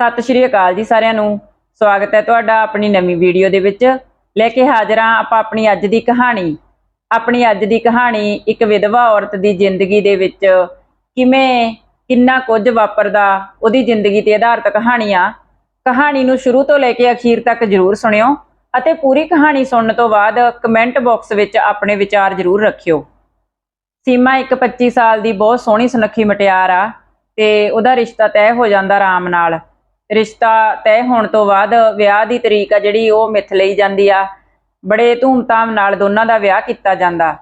ਸਤਿ ਸ਼੍ਰੀ ਅਕਾਲ ਜੀ ਸਾਰਿਆਂ ਨੂੰ। ਸਵਾਗਤ ਹੈ ਤੁਹਾਡਾ ਆਪਣੀ ਨਵੀਂ ਵੀਡੀਓ ਦੇ ਵਿੱਚ। ਲੈ ਕੇ ਹਾਜ਼ਰ ਹਾਂ ਆਪਾਂ ਆਪਣੀ ਅੱਜ ਦੀ ਕਹਾਣੀ। ਆਪਣੀ ਅੱਜ ਦੀ ਕਹਾਣੀ ਇੱਕ ਵਿਧਵਾ ਔਰਤ ਦੀ ਜ਼ਿੰਦਗੀ ਦੇ ਵਿੱਚ ਕਿਵੇਂ, ਕਿੰਨਾ ਕੁਝ ਵਾਪਰਦਾ, ਉਹਦੀ ਜ਼ਿੰਦਗੀ ਤੇ ਆਧਾਰਿਤ ਕਹਾਣੀ ਆ। ਕਹਾਣੀ ਨੂੰ ਸ਼ੁਰੂ ਤੋਂ ਲੈ ਕੇ ਅਖੀਰ ਤੱਕ ਜਰੂਰ ਸੁਣਿਓ ਅਤੇ ਪੂਰੀ ਕਹਾਣੀ ਸੁਣਨ ਤੋਂ ਬਾਅਦ ਕਮੈਂਟ ਬਾਕਸ ਵਿੱਚ ਆਪਣੇ ਵਿਚਾਰ ਜਰੂਰ ਰੱਖਿਓ। ਸੀਮਾ ਇੱਕ 25 ਸਾਲ ਦੀ ਬਹੁਤ ਸੋਹਣੀ ਸੁਨੱਖੀ ਮਟਿਆਰ ਆ ਤੇ ਉਹਦਾ ਰਿਸ਼ਤਾ ਤੈਅ ਹੋ ਜਾਂਦਾ ਆਰਾਮ ਨਾਲ। ਰਿਸ਼ਤਾ ਤੈਅ ਹੋਣ ਤੋਂ ਬਾਅਦ ਵਿਆਹ ਦੀ ਤਰੀਕ ਆ ਜਿਹੜੀ, ਉਹ ਮਿੱਥ ਲਈ ਜਾਂਦੀ ਆ। ਬੜੇ ਧੂਮਧਾਮ ਨਾਲ ਦੋਨਾਂ ਦਾ ਵਿਆਹ ਕੀਤਾ ਜਾਂਦਾ।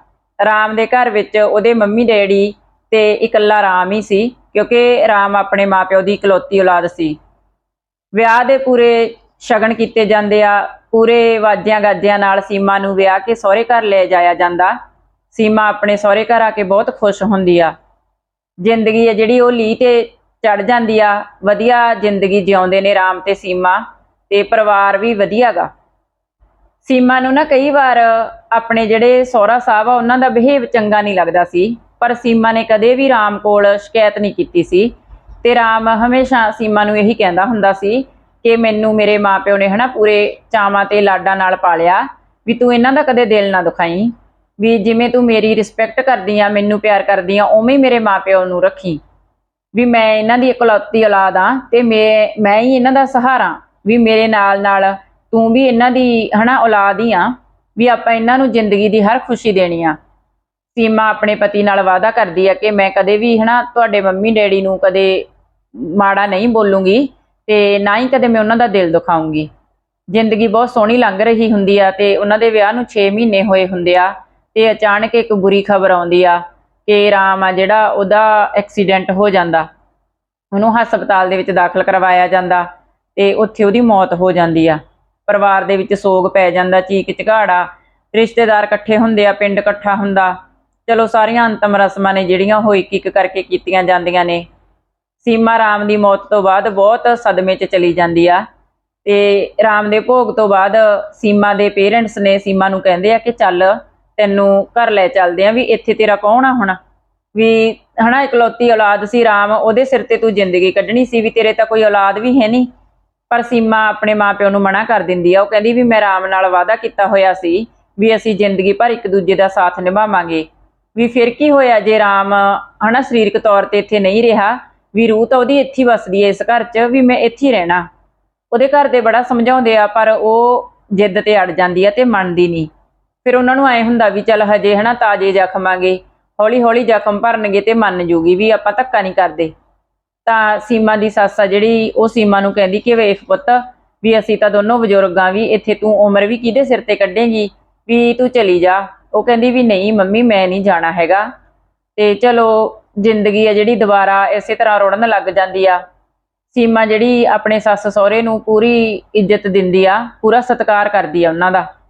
ਰਾਮ ਦੇ ਘਰ ਵਿੱਚ ਉਹਦੇ ਮੰਮੀ ਡੈਡੀ ਤੇ ਇਕੱਲਾ ਰਾਮ ਹੀ ਸੀ, ਕਿਉਂਕਿ ਰਾਮ ਆਪਣੇ ਮਾਪਿਓ ਦੀ ਇਕਲੌਤੀ ਔਲਾਦ ਸੀ। ਵਿਆਹ ਦੇ ਪੂਰੇ ਸ਼ਗਨ ਕੀਤੇ ਜਾਂਦੇ ਆ। ਪੂਰੇ ਵਾਜਿਆਂ ਗਾਜਿਆਂ ਨਾਲ ਸੀਮਾ ਨੂੰ ਵਿਆਹ ਕੇ ਸਹੁਰੇ ਘਰ ਲੈ ਜਾਇਆ ਜਾਂਦਾ। ਸੀਮਾ ਆਪਣੇ ਸਹੁਰੇ ਘਰ ਆ ਕੇ ਬਹੁਤ ਖੁਸ਼ ਹੁੰਦੀ ਆ। ਜ਼ਿੰਦਗੀ ਹੈ ਜਿਹੜੀ, ਉਹ ਲੀ ਤੇ ਚੜ ਜਾਂਦੀ ਆ, ਵਧੀਆ ਜ਼ਿੰਦਗੀ ਜਿਉਂਦੇ ਨੇ ਰਾਮ ਤੇ ਸੀਮਾ, ਤੇ ਪਰਿਵਾਰ ਵੀ ਵਧੀਆਗਾ ਸੀਮਾ ਨੂੰ ਨਾ ਕਈ ਵਾਰ ਆਪਣੇ ਜਿਹੜੇ ਸਹੁਰਾ ਸਾਹਿਬ ਆ, ਉਹਨਾਂ ਦਾ ਬਿਹੇਵ ਚੰਗਾ ਨਹੀਂ ਲੱਗਦਾ ਸੀ, ਪਰ ਸੀਮਾ ਨੇ ਕਦੇ ਵੀ ਰਾਮ ਕੋਲ ਸ਼ਿਕਾਇਤ ਨਹੀਂ ਕੀਤੀ ਸੀ। ਤੇ ਰਾਮ ਹਮੇਸ਼ਾ ਸੀਮਾ ਨੂੰ ਇਹੀ ਕਹਿੰਦਾ ਹੁੰਦਾ ਸੀ ਕਿ ਮੈਨੂੰ ਮੇਰੇ ਮਾਪਿਓ ਨੇ ਹਨਾ ਪੂਰੇ ਚਾਵਾਂ ਤੇ ਲਾਡਾਂ ਨਾਲ ਪਾਲਿਆ, ਵੀ ਤੂੰ ਇਹਨਾਂ ਦਾ ਕਦੇ ਦਿਲ ਨਾ ਦੁਖਾਈ, ਵੀ ਜਿਵੇਂ ਤੂੰ ਮੇਰੀ ਰਿਸਪੈਕਟ ਕਰਦੀ ਆ, ਮੈਨੂੰ ਪਿਆਰ ਕਰਦੀ ਆ, ਉਵੇਂ ਹੀ ਮੇਰੇ ਮਾਪਿਓ ਨੂੰ ਰੱਖੀ। ਵੀ ਮੈਂ ਇਹਨਾਂ ਦੀ ਇਕਲੌਤੀ ਔਲਾਦ ਆ ਤੇ ਮੈਂ ਮੈਂ ਹੀ ਇਹਨਾਂ ਦਾ ਸਹਾਰਾ ਵੀ ਮੇਰੇ ਨਾਲ ਨਾਲ ਤੂੰ ਵੀ ਇਹਨਾਂ ਦੀ ਹਨਾ ਔਲਾਦ ਹੀ ਆ ਵੀ ਆਪਾਂ ਇਹਨਾਂ ਨੂੰ ਜ਼ਿੰਦਗੀ ਦੀ ਹਰ ਖੁਸ਼ੀ ਦੇਣੀ ਆ। ਸੀਮਾ ਆਪਣੇ ਪਤੀ ਨਾਲ ਵਾਅਦਾ ਕਰਦੀ ਆ ਕਿ ਮੈਂ ਕਦੇ ਵੀ ਹਨਾ ਤੁਹਾਡੇ ਮੰਮੀ ਡੈਡੀ ਨੂੰ ਕਦੇ ਮਾੜਾ ਨਹੀਂ ਬੋਲੂੰਗੀ ਤੇ ਨਾ ਹੀ ਕਦੇ ਮੈਂ ਉਹਨਾਂ ਦਾ ਦਿਲ ਦੁਖਾਉਂਗੀ। ਜ਼ਿੰਦਗੀ ਬਹੁਤ ਸੋਹਣੀ ਲੰਘ ਰਹੀ ਹੁੰਦੀ ਆ ਤੇ ਉਹਨਾਂ ਦੇ ਵਿਆਹ ਨੂੰ 6 ਮਹੀਨੇ ਹੋਏ ਹੁੰਦੇ ਆ ਤੇ ਅਚਾਨਕ ਇੱਕ ਬੁਰੀ ਖਬਰ ਆਉਂਦੀ ਆ ਕਿ ਰਾਮ ਆ ਜਿਹੜਾ ਉਹਦਾ ਐਕਸੀਡੈਂਟ ਹੋ ਜਾਂਦਾ। ਉਹਨੂੰ ਹਸਪਤਾਲ ਦੇ ਵਿੱਚ ਦਾਖਲ ਕਰਵਾਇਆ ਜਾਂਦਾ ਤੇ ਉੱਥੇ ਉਹਦੀ ਮੌਤ ਹੋ ਜਾਂਦੀ ਆ। ਪਰਿਵਾਰ ਦੇ ਵਿੱਚ ਸੋਗ ਪੈ ਜਾਂਦਾ, ਚੀਕ ਚਿਹਾੜਾ ਰਿਸ਼ਤੇਦਾਰ ਇਕੱਠੇ ਹੁੰਦੇ ਆ, ਪਿੰਡ ਇਕੱਠਾ ਹੁੰਦਾ। ਚਲੋ ਸਾਰੀਆਂ ਅੰਤਮ ਰਸਮਾਂ ਨੇ ਜਿਹੜੀਆਂ ਉਹ ਇੱਕ ਇੱਕ ਕਰਕੇ ਕੀਤੀਆਂ ਜਾਂਦੀਆਂ ਨੇ। ਸੀਮਾ ਰਾਮ ਦੀ ਮੌਤ ਤੋਂ ਬਾਅਦ ਬਹੁਤ ਸਦਮੇ 'ਚ ਚਲੀ ਜਾਂਦੀ ਆ। ਤੇ ਰਾਮ ਦੇ ਭੋਗ ਤੋਂ ਬਾਅਦ ਸੀਮਾ ਦੇ ਪੇਰੈਂਟਸ ਨੇ ਸੀਮਾ ਨੂੰ ਕਹਿੰਦੇ ਆ ਕਿ ਚੱਲ ਤੈਨੂੰ ਘਰ ਲੈ ਚੱਲਦੇ ਆ ਵੀ ਇੱਥੇ ਤੇਰਾ ਕੌਣ ਆ ਹੁਣ? ਵੀ ਹਨਾ ਇਕਲੌਤੀ ਔਲਾਦ ਸੀ ਰਾਮ, ਉਹਦੇ ਸਿਰ ਤੇ ਤੂੰ ਜ਼ਿੰਦਗੀ ਕੱਢਣੀ ਸੀ ਵੀ ਤੇਰੇ ਤਾਂ ਕੋਈ ਔਲਾਦ ਵੀ ਹੈ ਨਹੀਂ। ਪਰ ਸੀਮਾ ਆਪਣੇ ਮਾਪਿਓ ਨੂੰ ਮਨਾ ਕਰ ਦਿੰਦੀ ਆ। ਉਹ ਕਹਿੰਦੀ ਵੀ ਮੈਂ ਰਾਮ ਨਾਲ ਵਾਅਦਾ ਕੀਤਾ ਹੋਇਆ ਸੀ ਵੀ ਅਸੀਂ ਜ਼ਿੰਦਗੀ ਭਰ ਇੱਕ ਦੂਜੇ ਦਾ ਸਾਥ ਨਿਭਾਵਾਂਗੇ। ਵੀ ਫਿਰ ਕੀ ਹੋਇਆ ਜੇ ਰਾਮ ਹਨਾ ਸਰੀਰਕ ਤੌਰ ਤੇ ਇੱਥੇ ਨਹੀਂ ਰਿਹਾ? ਵੀ ਰੂਹ ਤਾਂ ਉਹਦੀ ਇੱਥੇ ਵਸਦੀ ਹੈ ਇਸ ਘਰ 'ਚ ਵੀ ਮੈਂ ਇੱਥੇ ਰਹਿਣਾ। ਉਹਦੇ ਘਰ ਦੇ ਬੜਾ ਸਮਝਾਉਂਦੇ ਆ ਪਰ ਉਹ ਜਿੱਦ ਤੇ ਅੜ ਜਾਂਦੀ ਆ ਤੇ ਮੰਨਦੀ ਨਹੀਂ। ਫਿਰ ਉਹਨਾਂ ਨੂੰ ਐ ਹੁੰਦਾ ਵੀ ਚੱਲ ਹਜੇ ਹਨਾ ਤਾਜੇ ਜ਼ਖਮਾਂਗੇ ਹੌਲੀ ਹੌਲੀ ਜ਼ਖਮ ਭਰਨਗੇ ਤੇ ਮੰਨ ਜੂਗੀ ਵੀ ਆਪਾਂ ਧੱਕਾ ਨਹੀਂ ਕਰਦੇ। ਤਾਂ ਸੀਮਾ ਦੀ ਸੱਸ ਆ ਜਿਹੜੀ, ਉਹ ਸੀਮਾ ਨੂੰ ਕਹਿੰਦੀ ਕਿ ਵੇਖ ਪੁੱਤ, ਵੀ ਅਸੀਂ ਤਾਂ ਦੋਨੋਂ ਬਜ਼ੁਰਗਾਂ ਵੀ, ਇੱਥੇ ਤੂੰ ਉਮਰ ਵੀ ਕਿਹਦੇ ਸਿਰ ਤੇ ਕੱਢੇਂਗੀ? ਵੀ ਤੂੰ ਚਲੀ ਜਾ। ਉਹ ਕਹਿੰਦੀ ਵੀ ਨਹੀਂ ਮੰਮੀ, ਮੈਂ ਨਹੀਂ ਜਾਣਾ ਹੈਗਾ। ਤੇ ਚਲੋ, ਜ਼ਿੰਦਗੀ ਆ ਜਿਹੜੀ ਦੁਬਾਰਾ ਇਸੇ ਤਰ੍ਹਾਂ ਰੁੜਨ ਲੱਗ ਜਾਂਦੀ ਆ। ਸੀਮਾ ਜਿਹੜੀ ਆਪਣੇ ਸੱਸ ਸਹੁਰੇ ਨੂੰ ਪੂਰੀ ਇੱਜ਼ਤ ਦਿੰਦੀ ਆ, ਪੂਰਾ ਸਤਿਕਾਰ ਕਰਦੀ ਆ ਉਹਨਾਂ ਦਾ।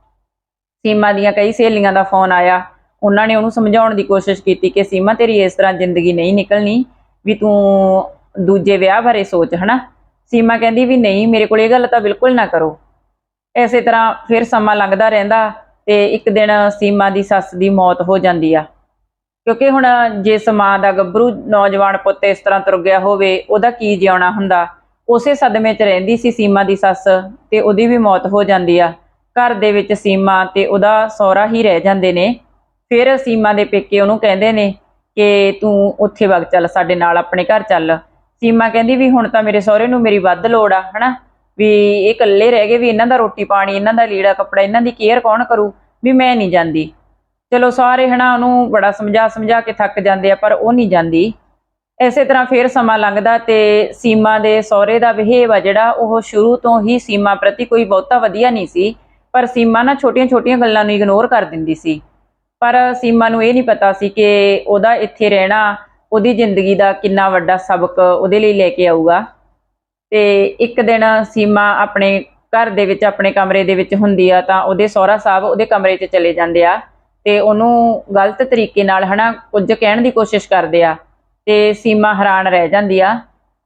ਸੀਮਾ ਦੀਆਂ ਕਈ ਸਹੇਲੀਆਂ ਦਾ ਫੋਨ ਆਇਆ। ਉਹਨਾਂ ਨੇ ਉਹਨੂੰ ਸਮਝਾਉਣ ਦੀ ਕੋਸ਼ਿਸ਼ ਕੀਤੀ ਕਿ ਸੀਮਾ, ਤੇਰੀ ਇਸ ਤਰ੍ਹਾਂ ਜ਼ਿੰਦਗੀ ਨਹੀਂ ਨਿਕਲਣੀ ਵੀ ਤੂੰ ਦੂਜੇ ਵਿਆਹ ਬਾਰੇ ਸੋਚ, ਹਨਾ? ਸੀਮਾ ਕਹਿੰਦੀ ਵੀ ਨਹੀਂ, ਮੇਰੇ ਕੋਲ ਇਹ ਗੱਲ ਤਾਂ ਬਿਲਕੁਲ ਨਾ ਕਰੋ। ਐਸੇ ਤਰ੍ਹਾਂ ਫਿਰ ਸਮਾਂ ਲੰਘਦਾ ਰਹਿੰਦਾ ਤੇ ਇੱਕ ਦਿਨ ਸੀਮਾ ਦੀ ਸੱਸ ਦੀ ਮੌਤ ਹੋ ਜਾਂਦੀ ਆ। ਕਿਉਂਕਿ ਹੁਣ ਜਿਸ ਮਾਂ ਦਾ ਗੱਭਰੂ ਨੌਜਵਾਨ ਪੁੱਤ ਇਸ ਤਰ੍ਹਾਂ ਤੁਰ ਗਿਆ ਹੋਵੇ, ਉਹਦਾ ਕੀ ਜਿਉਣਾ ਹੁੰਦਾ? ਉਸੇ ਸਦਮੇ 'ਚ ਰਹਿੰਦੀ ਸੀ ਸੀਮਾ ਦੀ ਸੱਸ ਤੇ ਉਹਦੀ ਵੀ ਮੌਤ ਹੋ ਜਾਂਦੀ ਆ। ਘਰ ਦੇ ਵਿੱਚ ਸੀਮਾ ਤੇ ਉਹਦਾ ਸਹੁਰਾ ਹੀ ਰਹਿ ਜਾਂਦੇ ਨੇ। ਫਿਰ ਸੀਮਾ ਦੇ ਪੇਕੇ ਉਹਨੂੰ ਕਹਿੰਦੇ ਨੇ ਕਿ ਤੂੰ ਉੱਥੇ ਵਗ ਚੱਲ, ਸਾਡੇ ਨਾਲ ਆਪਣੇ ਘਰ ਚੱਲ। ਸੀਮਾ ਕਹਿੰਦੀ ਵੀ ਹੁਣ ਤਾਂ ਮੇਰੇ ਸਹੁਰੇ ਨੂੰ ਮੇਰੀ ਵੱਧ ਲੋੜ ਆ, ਹਨਾ? ਵੀ ਇਹ ਇਕੱਲੇ ਰਹਿ ਗਏ, ਵੀ ਇਹਨਾਂ ਦਾ ਰੋਟੀ ਪਾਣੀ, ਇਹਨਾਂ ਦਾ ਲੀੜਾ ਕੱਪੜਾ, ਇਹਨਾਂ ਦੀ ਕੇਅਰ ਕੌਣ ਕਰੂ? ਵੀ ਮੈਂ ਨਹੀਂ ਜਾਂਦੀ। ਚਲੋ ਸਾਰੇ, ਹਨਾ, ਉਹਨੂੰ ਬੜਾ ਸਮਝਾ ਸਮਝਾ ਕੇ ਥੱਕ ਜਾਂਦੇ ਆ, ਪਰ ਉਹ ਨਹੀਂ ਜਾਂਦੀ। ਇਸੇ ਤਰ੍ਹਾਂ ਫੇਰ ਸਮਾਂ ਲੰਘਦਾ ਤੇ ਸੀਮਾ ਦੇ ਸਹੁਰੇ ਦਾ ਬਿਹੇਵ ਆ ਜਿਹੜਾ, ਉਹ ਸ਼ੁਰੂ ਤੋਂ ਹੀ ਸੀਮਾ ਪ੍ਰਤੀ ਕੋਈ ਬਹੁਤਾ ਵਧੀਆ ਨਹੀਂ ਸੀ। ਪਰ ਸੀਮਾ ਨਾ ਛੋਟੀਆਂ-ਛੋਟੀਆਂ ਗੱਲਾਂ ਨੂੰ ਇਗਨੋਰ ਕਰ ਦਿੰਦੀ ਸੀ। ਪਰ ਸੀਮਾ ਨੂੰ ਇਹ ਨਹੀਂ ਪਤਾ ਸੀ ਕਿ ਉਹਦਾ ਇੱਥੇ ਰਹਿਣਾ, ਉਹਦੀ ਜ਼ਿੰਦਗੀ ਦਾ ਕਿੰਨਾ ਵੱਡਾ ਸਬਕ ਉਹਦੇ ਲਈ ਲੈ ਕੇ ਆਊਗਾ। ਤੇ ਇੱਕ ਦਿਨ ਸੀਮਾ ਆਪਣੇ ਘਰ ਦੇ ਵਿੱਚ, ਆਪਣੇ ਕਮਰੇ ਦੇ ਵਿੱਚ ਹੁੰਦੀ ਆ ਤਾਂ ਉਹਦੇ ਸਹੁਰਾ ਸਾਹਿਬ ਉਹਦੇ ਕਮਰੇ 'ਚ ਚਲੇ ਜਾਂਦੇ ਆ ਤੇ ਉਹਨੂੰ ਗਲਤ ਤਰੀਕੇ ਨਾਲ ਹਨਾ ਕੁਝ ਕਹਿਣ ਦੀ ਕੋਸ਼ਿਸ਼ ਕਰਦੇ ਆ ਤੇ ਸੀਮਾ ਹੈਰਾਨ ਰਹਿ ਜਾਂਦੀ ਆ।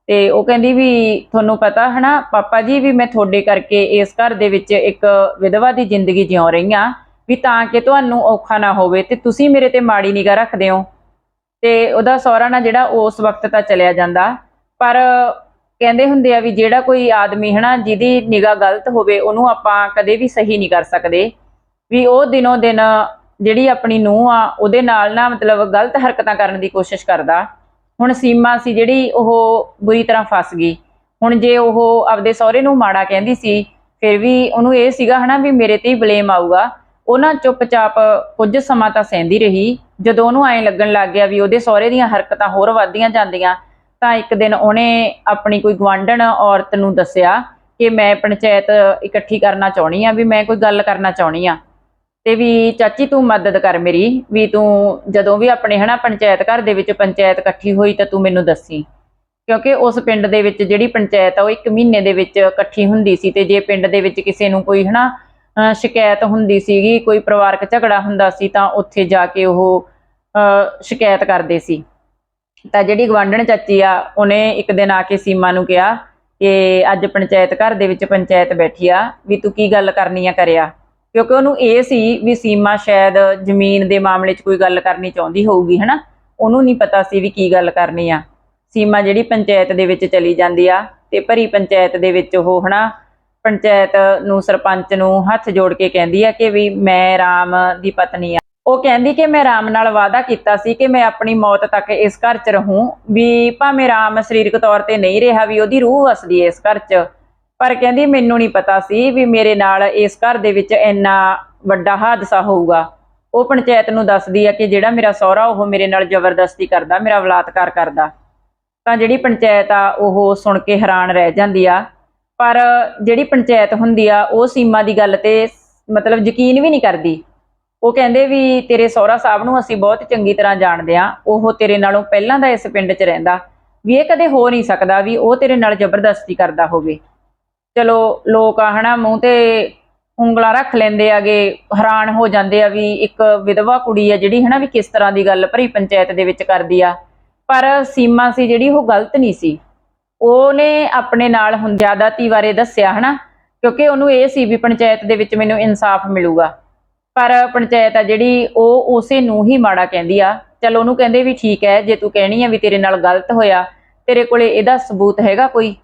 ਤੇ ਉਹ ਕਹਿੰਦੀ ਵੀ ਤੁਹਾਨੂੰ ਪਤਾ ਹਨਾ, ਪਾਪਾ ਜੀ ਵੀ ਮੈਂ ਤੁਹਾਡੇ ਕਰਕੇ ਇਸ ਘਰ ਦੇ ਵਿੱਚ ਇੱਕ ਵਿਧਵਾ ਦੀ ਜ਼ਿੰਦਗੀ ਜਿਉਂ ਰਹੀ ਆ ਵੀ ਤਾਂ ਕਿ ਤੁਹਾਨੂੰ ਔਖਾ ਨਾ ਹੋਵੇ ਤੇ ਤੁਸੀਂ ਮੇਰੇ ਤੇ ਮਾੜੀ ਨਿਗਾਹ ਰੱਖਦੇ ਹੋ। ਤੇ ਉਹਦਾ ਸਹੁਰਾ ਨਾ ਜਿਹੜਾ ਉਸ ਵਕਤ ਤਾਂ ਚਲਿਆ ਜਾਂਦਾ, ਪਰ ਕਹਿੰਦੇ ਹੁੰਦੇ ਆ ਵੀ ਜਿਹੜਾ ਕੋਈ ਆਦਮੀ ਹਨਾ, ਜਿਹਦੀ ਨਿਗਾਹ ਗਲਤ ਹੋਵੇ, ਉਹਨੂੰ ਆਪਾਂ ਕਦੇ ਵੀ ਸਹੀ ਨਹੀਂ ਕਰ ਸਕਦੇ। ਵੀ ਉਹ ਦਿਨੋਂ ਦਿਨ ਜਿਹੜੀ ਆਪਣੀ ਨੂੰਹ ਆ, ਉਹਦੇ ਨਾਲ ਨਾ ਮਤਲਬ ਗਲਤ ਹਰਕਤਾਂ ਕਰਨ ਦੀ ਕੋਸ਼ਿਸ਼ ਕਰਦਾ। ਹੁਣ ਸੀਮਾ ਸੀ ਜਿਹੜੀ ਉਹ ਬੁਰੀ ਤਰ੍ਹਾਂ ਫਸ ਗਈ। ਹੁਣ ਜੇ ਉਹ ਆਪਦੇ ਸਹੁਰੇ ਨੂੰ ਮਾੜਾ ਕਹਿੰਦੀ ਸੀ, ਫਿਰ ਵੀ ਉਹਨੂੰ ਇਹ ਸੀਗਾ ਹਨਾ ਵੀ ਮੇਰੇ ਤੇ ਹੀ ਬਲੇਮ ਆਊਗਾ। ਉਹ ਨਾ ਚੁੱਪਚਾਪ ਕੁਝ ਸਮਾਂ ਤਾਂ ਸਹਿੰਦੀ ਰਹੀ। ਜਦੋਂ ਉਹਨੂੰ ਐਂ ਲੱਗਣ ਲੱਗ ਗਿਆ ਵੀ ਉਹਦੇ ਸਹੁਰੇ ਦੀਆਂ ਹਰਕਤਾਂ ਹੋਰ ਵੱਧਦੀਆਂ ਜਾਂਦੀਆਂ, ਤਾਂ ਇੱਕ ਦਿਨ ਉਹਨੇ ਆਪਣੀ ਕੋਈ ਗਵਾਂਢਣ ਔਰਤ ਨੂੰ ਦੱਸਿਆ ਕਿ ਮੈਂ ਪੰਚਾਇਤ ਇਕੱਠੀ ਕਰਨਾ ਚਾਹੁੰਦੀ ਆ ਵੀ ਮੈਂ ਕੋਈ ਗੱਲ ਕਰਨਾ ਚਾਹੁੰਦੀ ਆ ਤੇ ਵੀ ਚਾਚੀ ਤੂੰ ਮਦਦ ਕਰ ਮੇਰੀ, ਵੀ ਤੂੰ ਜਦੋਂ ਵੀ ਆਪਣੇ ਹਨਾ ਪੰਚਾਇਤ ਘਰ ਦੇ ਵਿੱਚ ਪੰਚਾਇਤ ਇਕੱਠੀ ਹੋਈ ਤਾਂ ਤੂੰ ਮੈਨੂੰ ਦੱਸੀ। ਕਿਉਂਕਿ ਉਸ ਪਿੰਡ ਦੇ ਵਿੱਚ ਜਿਹੜੀ ਪੰਚਾਇਤ ਆ ਉਹ ਇੱਕ ਮਹੀਨੇ ਦੇ ਵਿੱਚ ਇਕੱਠੀ ਹੁੰਦੀ ਸੀ ਤੇ ਜੇ ਪਿੰਡ ਦੇ ਵਿੱਚ ਕਿਸੇ ਨੂੰ ਕੋਈ ਹਨਾ ਸ਼ਿਕਾਇਤ ਹੁੰਦੀ ਸੀਗੀ, ਕੋਈ ਪਰਿਵਾਰਕ ਝਗੜਾ ਹੁੰਦਾ ਸੀ ਤਾਂ ਉੱਥੇ ਜਾ ਕੇ ਉਹ, ਅਹ, ਸ਼ਿਕਾਇਤ ਕਰਦੇ ਸੀ। ਤਾਂ ਜਿਹੜੀ ਗਵਾਂਢਣ ਚਾਚੀ ਆ, ਉਹਨੇ ਇੱਕ ਦਿਨ ਆ ਕੇ ਸੀਮਾ ਨੂੰ ਕਿਹਾ ਕਿ ਅੱਜ ਪੰਚਾਇਤ ਘਰ ਦੇ ਵਿੱਚ ਪੰਚਾਇਤ ਬੈਠੀ ਆ, ਵੀ ਤੂੰ ਕੀ ਗੱਲ ਕਰਨੀ ਆ ਕਰਿਆ? ਕਿਉਂਕਿ ਉਹਨੂੰ ਇਹ ਸੀ ਵੀ ਸੀਮਾ ਸ਼ਾਇਦ ਜ਼ਮੀਨ ਦੇ ਮਾਮਲੇ 'ਚ ਕੋਈ ਗੱਲ ਕਰਨੀ ਚਾਹੁੰਦੀ ਹੋਊਗੀ, ਹਨਾ? ਉਹਨੂੰ ਨਹੀਂ ਪਤਾ ਸੀ ਵੀ ਕੀ ਗੱਲ ਕਰਨੀ ਆ। ਸੀਮਾ ਜਿਹੜੀ ਪੰਚਾਇਤ ਦੇ ਵਿੱਚ ਚਲੀ ਜਾਂਦੀ ਆ ਤੇ ਭਰੀ ਪੰਚਾਇਤ ਦੇ ਵਿੱਚ ਉਹ, ਹਨਾ? ਪੰਚਾਇਤ ਨੂੰ, ਸਰਪੰਚ ਨੂੰ ਹੱਥ ਜੋੜ ਕੇ ਕਹਿੰਦੀ ਆ ਕਿ ਵੀ ਮੈਂ ਰਾਮ ਦੀ ਪਤਨੀ ਆ। ਉਹ ਕਹਿੰਦੀ ਕਿ ਮੈਂ ਰਾਮ ਨਾਲ ਵਾਅਦਾ ਕੀਤਾ ਸੀ ਕਿ ਮੈਂ ਆਪਣੀ ਮੌਤ ਤੱਕ ਇਸ ਘਰ 'ਚ ਰਹੂੰ, ਵੀ ਭਾਵੇਂ ਰਾਮ ਸਰੀਰਕ ਤੌਰ ਤੇ ਨਹੀਂ ਰਿਹਾ, ਵੀ ਉਹਦੀ ਰੂਹ ਵਸਦੀ ਹੈ ਇਸ ਘਰ 'ਚ। ਪਰ ਕਹਿੰਦੀ ਮੈਨੂੰ ਨਹੀਂ ਪਤਾ ਸੀ ਵੀ ਮੇਰੇ ਨਾਲ ਇਸ ਘਰ ਦੇ ਵਿੱਚ ਇੰਨਾ ਵੱਡਾ ਹਾਦਸਾ ਹੋਊਗਾ। ਉਹ ਪੰਚਾਇਤ ਨੂੰ ਦੱਸਦੀ ਆ ਕਿ ਜਿਹੜਾ ਮੇਰਾ ਸਹੁਰਾ, ਉਹ ਮੇਰੇ ਨਾਲ ਜ਼ਬਰਦਸਤੀ ਕਰਦਾ, ਮੇਰਾ ਬਲਾਤਕਾਰ ਕਰਦਾ। ਤਾਂ ਜਿਹੜੀ ਪੰਚਾਇਤ ਆ, ਉਹ ਸੁਣ ਕੇ ਹੈਰਾਨ ਰਹਿ ਜਾਂਦੀ ਆ। ਪਰ ਜਿਹੜੀ ਪੰਚਾਇਤ ਹੁੰਦੀ ਆ, ਉਹ ਸੀਮਾ ਦੀ ਗੱਲ ਤੇ ਮਤਲਬ ਯਕੀਨ ਵੀ ਨਹੀਂ ਕਰਦੀ। ਉਹ ਕਹਿੰਦੇ ਵੀ ਤੇਰੇ ਸਹੁਰਾ ਸਾਹਿਬ ਨੂੰ ਅਸੀਂ ਬਹੁਤ ਚੰਗੀ ਤਰ੍ਹਾਂ ਜਾਣਦੇ ਆ। ਉਹ ਤੇਰੇ ਨਾਲੋਂ ਪਹਿਲਾਂ ਦਾ ਇਸ ਪਿੰਡ 'ਚ ਰਹਿੰਦਾ। ਵੀ ਇਹ ਕਦੇ ਹੋ ਨਹੀਂ ਸਕਦਾ ਵੀ ਉਹ ਤੇਰੇ ਨਾਲ ਜ਼ਬਰਦਸਤੀ ਕਰਦਾ ਹੋਵੇ। ਚਲੋ ਲੋਕ ਆ ਹਨਾ, ਮੂੰਹ ਤੇ ਉਂਗਲਾ ਰੱਖ ਲੈਂਦੇ ਆਗੇ, ਹੈਰਾਨ ਹੋ ਜਾਂਦੇ ਆ ਵੀ ਇੱਕ ਵਿਧਵਾ ਕੁੜੀ ਆ ਜਿਹੜੀ ਹਨਾ ਵੀ ਕਿਸ ਤਰ੍ਹਾਂ ਦੀ ਗੱਲ ਭਰੀ ਪੰਚਾਇਤ ਦੇ ਵਿੱਚ ਕਰਦੀ ਆ। ਪਰ ਸੀਮਾ ਸੀ ਜਿਹੜੀ ਉਹ ਗਲਤ ਨਹੀਂ ਸੀ। ਉਹਨੇ ਆਪਣੇ ਨਾਲ ਹੁਣ ਜ਼ਿਆਦਾਤੀ ਬਾਰੇ ਦੱਸਿਆ ਹਨਾ, ਕਿਉਂਕਿ ਉਹਨੂੰ ਇਹ ਸੀ ਵੀ ਪੰਚਾਇਤ ਦੇ ਵਿੱਚ ਮੈਨੂੰ ਇਨਸਾਫ ਮਿਲੂਗਾ। ਪਰ ਪੰਚਾਇਤ ਆ ਜਿਹੜੀ ਉਹ ਉਸੇ ਨੂੰ ਹੀ ਮਾੜਾ ਕਹਿੰਦੀ ਆ। ਚਲ ਉਹਨੂੰ ਕਹਿੰਦੇ ਵੀ ਠੀਕ ਹੈ, ਜੇ ਤੂੰ ਕਹਿਣੀ ਆ ਵੀ ਤੇਰੇ ਨਾਲ ਗਲਤ ਹੋਇਆ, ਤੇਰੇ ਕੋਲੇ ਇਹਦਾ ਸਬੂਤ ਹੈਗਾ ਕੋਈ?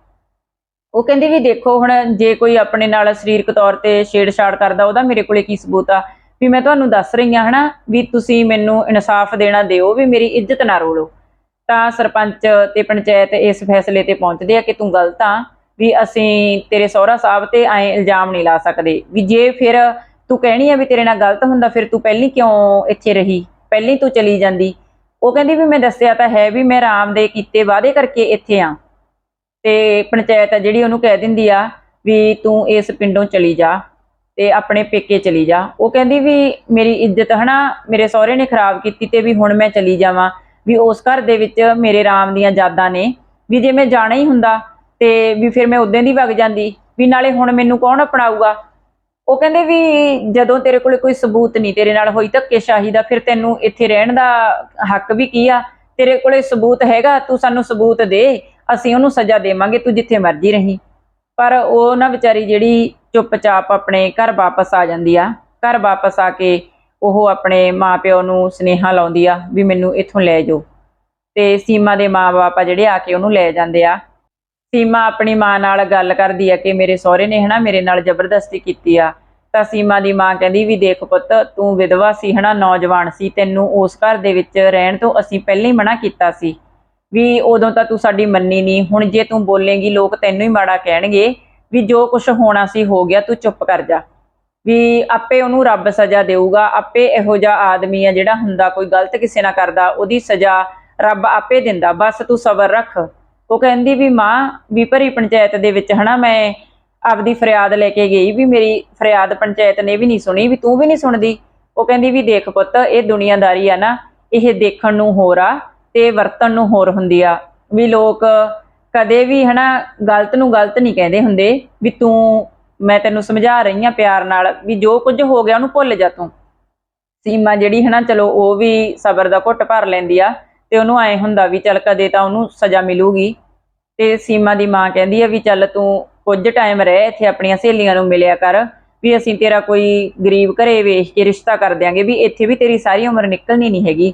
ਉਹ ਕਹਿੰਦੀ ਵੀ ਦੇਖੋ ਹੁਣ ਜੇ ਕੋਈ ਆਪਣੇ ਨਾਲ ਸਰੀਰਕ ਤੌਰ ਤੇ ਛੇੜਛਾੜ ਕਰਦਾ, ਉਹਦਾ ਮੇਰੇ ਕੋਲੇ ਕੀ ਸਬੂਤ ਆ? ਵੀ ਮੈਂ ਤੁਹਾਨੂੰ ਦੱਸ ਰਹੀ ਹਾਂ ਹਨਾ, ਵੀ ਤੁਸੀਂ ਮੈਨੂੰ ਇਨਸਾਫ ਦੇਣਾ ਦਿਓ, ਵੀ ਮੇਰੀ ਇੱਜ਼ਤ ਨਾ ਰੋਲੋ। ਤਾਂ ਸਰਪੰਚ ਤੇ ਪੰਚਾਇਤ ਇਸ ਫੈਸਲੇ ਤੇ ਪਹੁੰਚਦੇ ਆ ਕਿ ਤੂੰ ਗਲਤ ਆ, ਵੀ ਅਸੀਂ ਤੇਰੇ ਸਹੁਰਾ ਸਾਹਿਬ ਤੇ ਐ ਇਲਜ਼ਾਮ ਨਹੀਂ ਲਾ ਸਕਦੇ। ਵੀ ਜੇ ਫਿਰ ਤੂੰ ਕਹਿਣੀ ਆ ਵੀ ਤੇਰੇ ਨਾਲ ਗਲਤ ਹੁੰਦਾ, ਫਿਰ ਤੂੰ ਪਹਿਲੀ ਕਿਉਂ ਇੱਥੇ ਰਹੀ? ਪਹਿਲੀ ਤੂੰ ਚਲੀ ਜਾਂਦੀ। ਉਹ ਕਹਿੰਦੀ ਵੀ ਮੈਂ ਦੱਸਿਆ ਤਾਂ ਹੈ ਵੀ ਮੈਂ ਰਾਮ ਦੇ ਕੀਤੇ ਵਾਅਦੇ ਕਰਕੇ ਇੱਥੇ ਆ। ਤੇ ਪੰਚਾਇਤ ਆ ਜਿਹੜੀ ਉਹਨੂੰ ਕਹਿ ਦਿੰਦੀ ਆ ਵੀ ਤੂੰ ਇਸ ਪਿੰਡੋਂ ਚਲੀ ਜਾ ਤੇ ਆਪਣੇ ਪੇਕੇ ਚਲੀ ਜਾ। ਉਹ ਕਹਿੰਦੀ ਵੀ ਮੇਰੀ ਇੱਜ਼ਤ ਹਨਾ, ਮੇਰੇ ਸਹੁਰੇ ਨੇ ਖਰਾਬ ਕੀਤੀ ਤੇ ਵੀ ਹੁਣ ਮੈਂ ਚਲੀ ਜਾਵਾਂ, ਵੀ ਉਸ ਘਰ ਦੇ ਵਿੱਚ ਮੇਰੇ ਰਾਮ ਦੀਆਂ ਯਾਦਾਂ ਨੇ, ਵੀ ਜੇ ਮੈਂ ਜਾਣਾ ਹੀ ਹੁੰਦਾ ਤੇ ਵੀ ਫਿਰ ਮੈਂ ਉਦੋਂ ਦੀ ਵਗ ਜਾਂਦੀ, ਵੀ ਨਾਲੇ ਹੁਣ ਮੈਨੂੰ ਕੌਣ ਅਪਣਾਊਗਾ? ਉਹ ਕਹਿੰਦੇ ਵੀ ਜਦੋਂ ਤੇਰੇ ਕੋਲੇ ਕੋਈ ਸਬੂਤ ਨਹੀਂ, ਤੇਰੇ ਨਾਲ ਹੋਈ ਧੱਕੇਸ਼ਾਹੀ ਦਾ, ਫਿਰ ਤੈਨੂੰ ਇੱਥੇ ਰਹਿਣ ਦਾ ਹੱਕ ਵੀ ਕੀ ਆ? ਤੇਰੇ ਕੋਲੇ ਸਬੂਤ ਹੈਗਾ, ਤੂੰ ਸਾਨੂੰ ਸਬੂਤ ਦੇ। ਅਸੀਂ ਉਹਨੂੰ ਸਜ਼ਾ ਦੇਵਾਂਗੇ, ਤੂੰ ਜਿੱਥੇ ਮਰਜ਼ੀ ਰਹੀ। ਪਰ ਉਹ ਨਾ ਵਿਚਾਰੀ ਜਿਹੜੀ ਚੁੱਪਚਾਪ ਆਪਣੇ ਘਰ ਵਾਪਸ ਆ ਜਾਂਦੀ ਆ, ਘਰ ਵਾਪਸ ਆ ਕੇ ਉਹ ਆਪਣੇ ਮਾਪਿਓ ਨੂੰ ਸਨੇਹਾ ਲਾਉਂਦੀ ਆ ਵੀ ਮੈਨੂੰ ਇੱਥੋਂ ਲੈ ਜਾਓ। ਤੇ ਸੀਮਾ ਦੇ ਮਾਪੇ ਆ ਜਿਹੜੇ ਆ ਕੇ ਉਹਨੂੰ ਲੈ ਜਾਂਦੇ ਆ। ਸੀਮਾ ਆਪਣੀ ਮਾਂ ਨਾਲ ਗੱਲ ਕਰਦੀ ਆ ਕਿ ਮੇਰੇ ਸਹੁਰੇ ਨੇ ਹਨਾ ਮੇਰੇ ਨਾਲ ਜ਼ਬਰਦਸਤੀ ਕੀਤੀ ਆ। ਤਾਂ ਸੀਮਾ ਦੀ ਮਾਂ ਕਹਿੰਦੀ ਵੀ ਦੇਖ ਪੁੱਤ, ਤੂੰ ਵਿਧਵਾ ਸੀ ਹਨਾ, ਨੌਜਵਾਨ ਸੀ, ਤੈਨੂੰ ਉਸ ਘਰ ਦੇ ਵਿੱਚ ਰਹਿਣ ਤੋਂ ਅਸੀਂ ਪਹਿਲਾਂ ਹੀ ਮਨਾ ਕੀਤਾ ਸੀ। ਵੀ ਉਦੋਂ ਤਾਂ ਤੂੰ ਸਾਡੀ ਮੰਨੀ ਨਹੀਂ, ਹੁਣ ਜੇ ਤੂੰ ਬੋਲੇਂਗੀ, ਲੋਕ ਤੈਨੂੰ ਹੀ ਮਾੜਾ ਕਹਿਣਗੇ ਵੀ ਜੋ ਕੁਝ ਹੋਣਾ ਸੀ ਹੋ ਗਿਆ, ਤੂੰ ਚੁੱਪ ਕਰ ਜਾ। ਵੀ ਆਪੇ ਉਹਨੂੰ ਰੱਬ ਸਜ਼ਾ ਦੇਊਗਾ, ਆਪੇ ਇਹੋ ਜਿਹਾ ਆਦਮੀ ਆ ਜਿਹੜਾ ਹੁੰਦਾ ਕੋਈ ਗਲਤ ਕਿਸੇ ਨਾਲ ਕਰਦਾ, ਉਹਦੀ ਸਜ਼ਾ ਰੱਬ ਆਪੇ ਦਿੰਦਾ। ਬਸ ਤੂੰ ਸਬਰ ਰੱਖ। ਉਹ ਕਹਿੰਦੀ ਵੀ ਮਾਂ, ਵੀ ਭਰੀ ਪੰਚਾਇਤ ਦੇ ਵਿੱਚ ਹਨਾ, ਮੈਂ ਆਪਦੀ ਫਰਿਆਦ ਲੈ ਕੇ ਗਈ ਵੀ ਮੇਰੀ ਫਰਿਆਦ ਪੰਚਾਇਤ ਨੇ ਵੀ ਨਹੀਂ ਸੁਣੀ, ਵੀ ਤੂੰ ਵੀ ਨਹੀਂ ਸੁਣਦੀ। ਉਹ ਕਹਿੰਦੀ ਵੀ ਦੇਖ ਪੁੱਤ, ਇਹ ਦੁਨੀਆਦਾਰੀ ਆ ਨਾ, ਇਹ ਦੇਖਣ ਨੂੰ ਹੋਰ ਆ। ਤੇ ਵਰਤਣ ਨੂੰ ਹੋਰ ਹੁੰਦੀ ਆ। ਵੀ ਲੋਕ ਕਦੇ ਵੀ ਹਨਾ ਗਲਤ ਨੂੰ ਗਲਤ ਨਹੀਂ ਕਹਿੰਦੇ ਹੁੰਦੇ, ਵੀ ਤੂੰ ਮੈਂ ਤੈਨੂੰ ਸਮਝਾ ਰਹੀ ਆ ਪਿਆਰ ਨਾਲ, ਵੀ ਜੋ ਕੁਝ ਹੋ ਗਿਆ ਉਹਨੂੰ ਭੁੱਲ ਜਾ ਤੂੰ। ਸੀਮਾ ਜਿਹੜੀ ਹਨਾ, ਚਲੋ ਉਹ ਵੀ ਸਬਰ ਦਾ ਘੁੱਟ ਭਰ ਲੈਂਦੀ ਆ ਤੇ ਉਹਨੂੰ ਐ ਹੁੰਦਾ ਵੀ ਚੱਲ ਕਦੇ ਤਾਂ ਉਹਨੂੰ ਸਜ਼ਾ ਮਿਲੂਗੀ। ਤੇ ਸੀਮਾ ਦੀ ਮਾਂ ਕਹਿੰਦੀ ਆ ਵੀ ਚੱਲ ਤੂੰ ਕੁਝ ਟਾਈਮ ਰਹਿ, ਇੱਥੇ ਆਪਣੀਆਂ ਸਹੇਲੀਆਂ ਨੂੰ ਮਿਲਿਆ ਕਰ, ਵੀ ਅਸੀਂ ਤੇਰਾ ਕੋਈ ਗਰੀਬ ਘਰੇ ਵੇਖ ਕੇ ਰਿਸ਼ਤਾ ਕਰ ਦਿਆਂਗੇ, ਵੀ ਇੱਥੇ ਵੀ ਤੇਰੀ ਸਾਰੀ ਉਮਰ ਨਿਕਲਣੀ ਨਹੀਂ ਹੈਗੀ।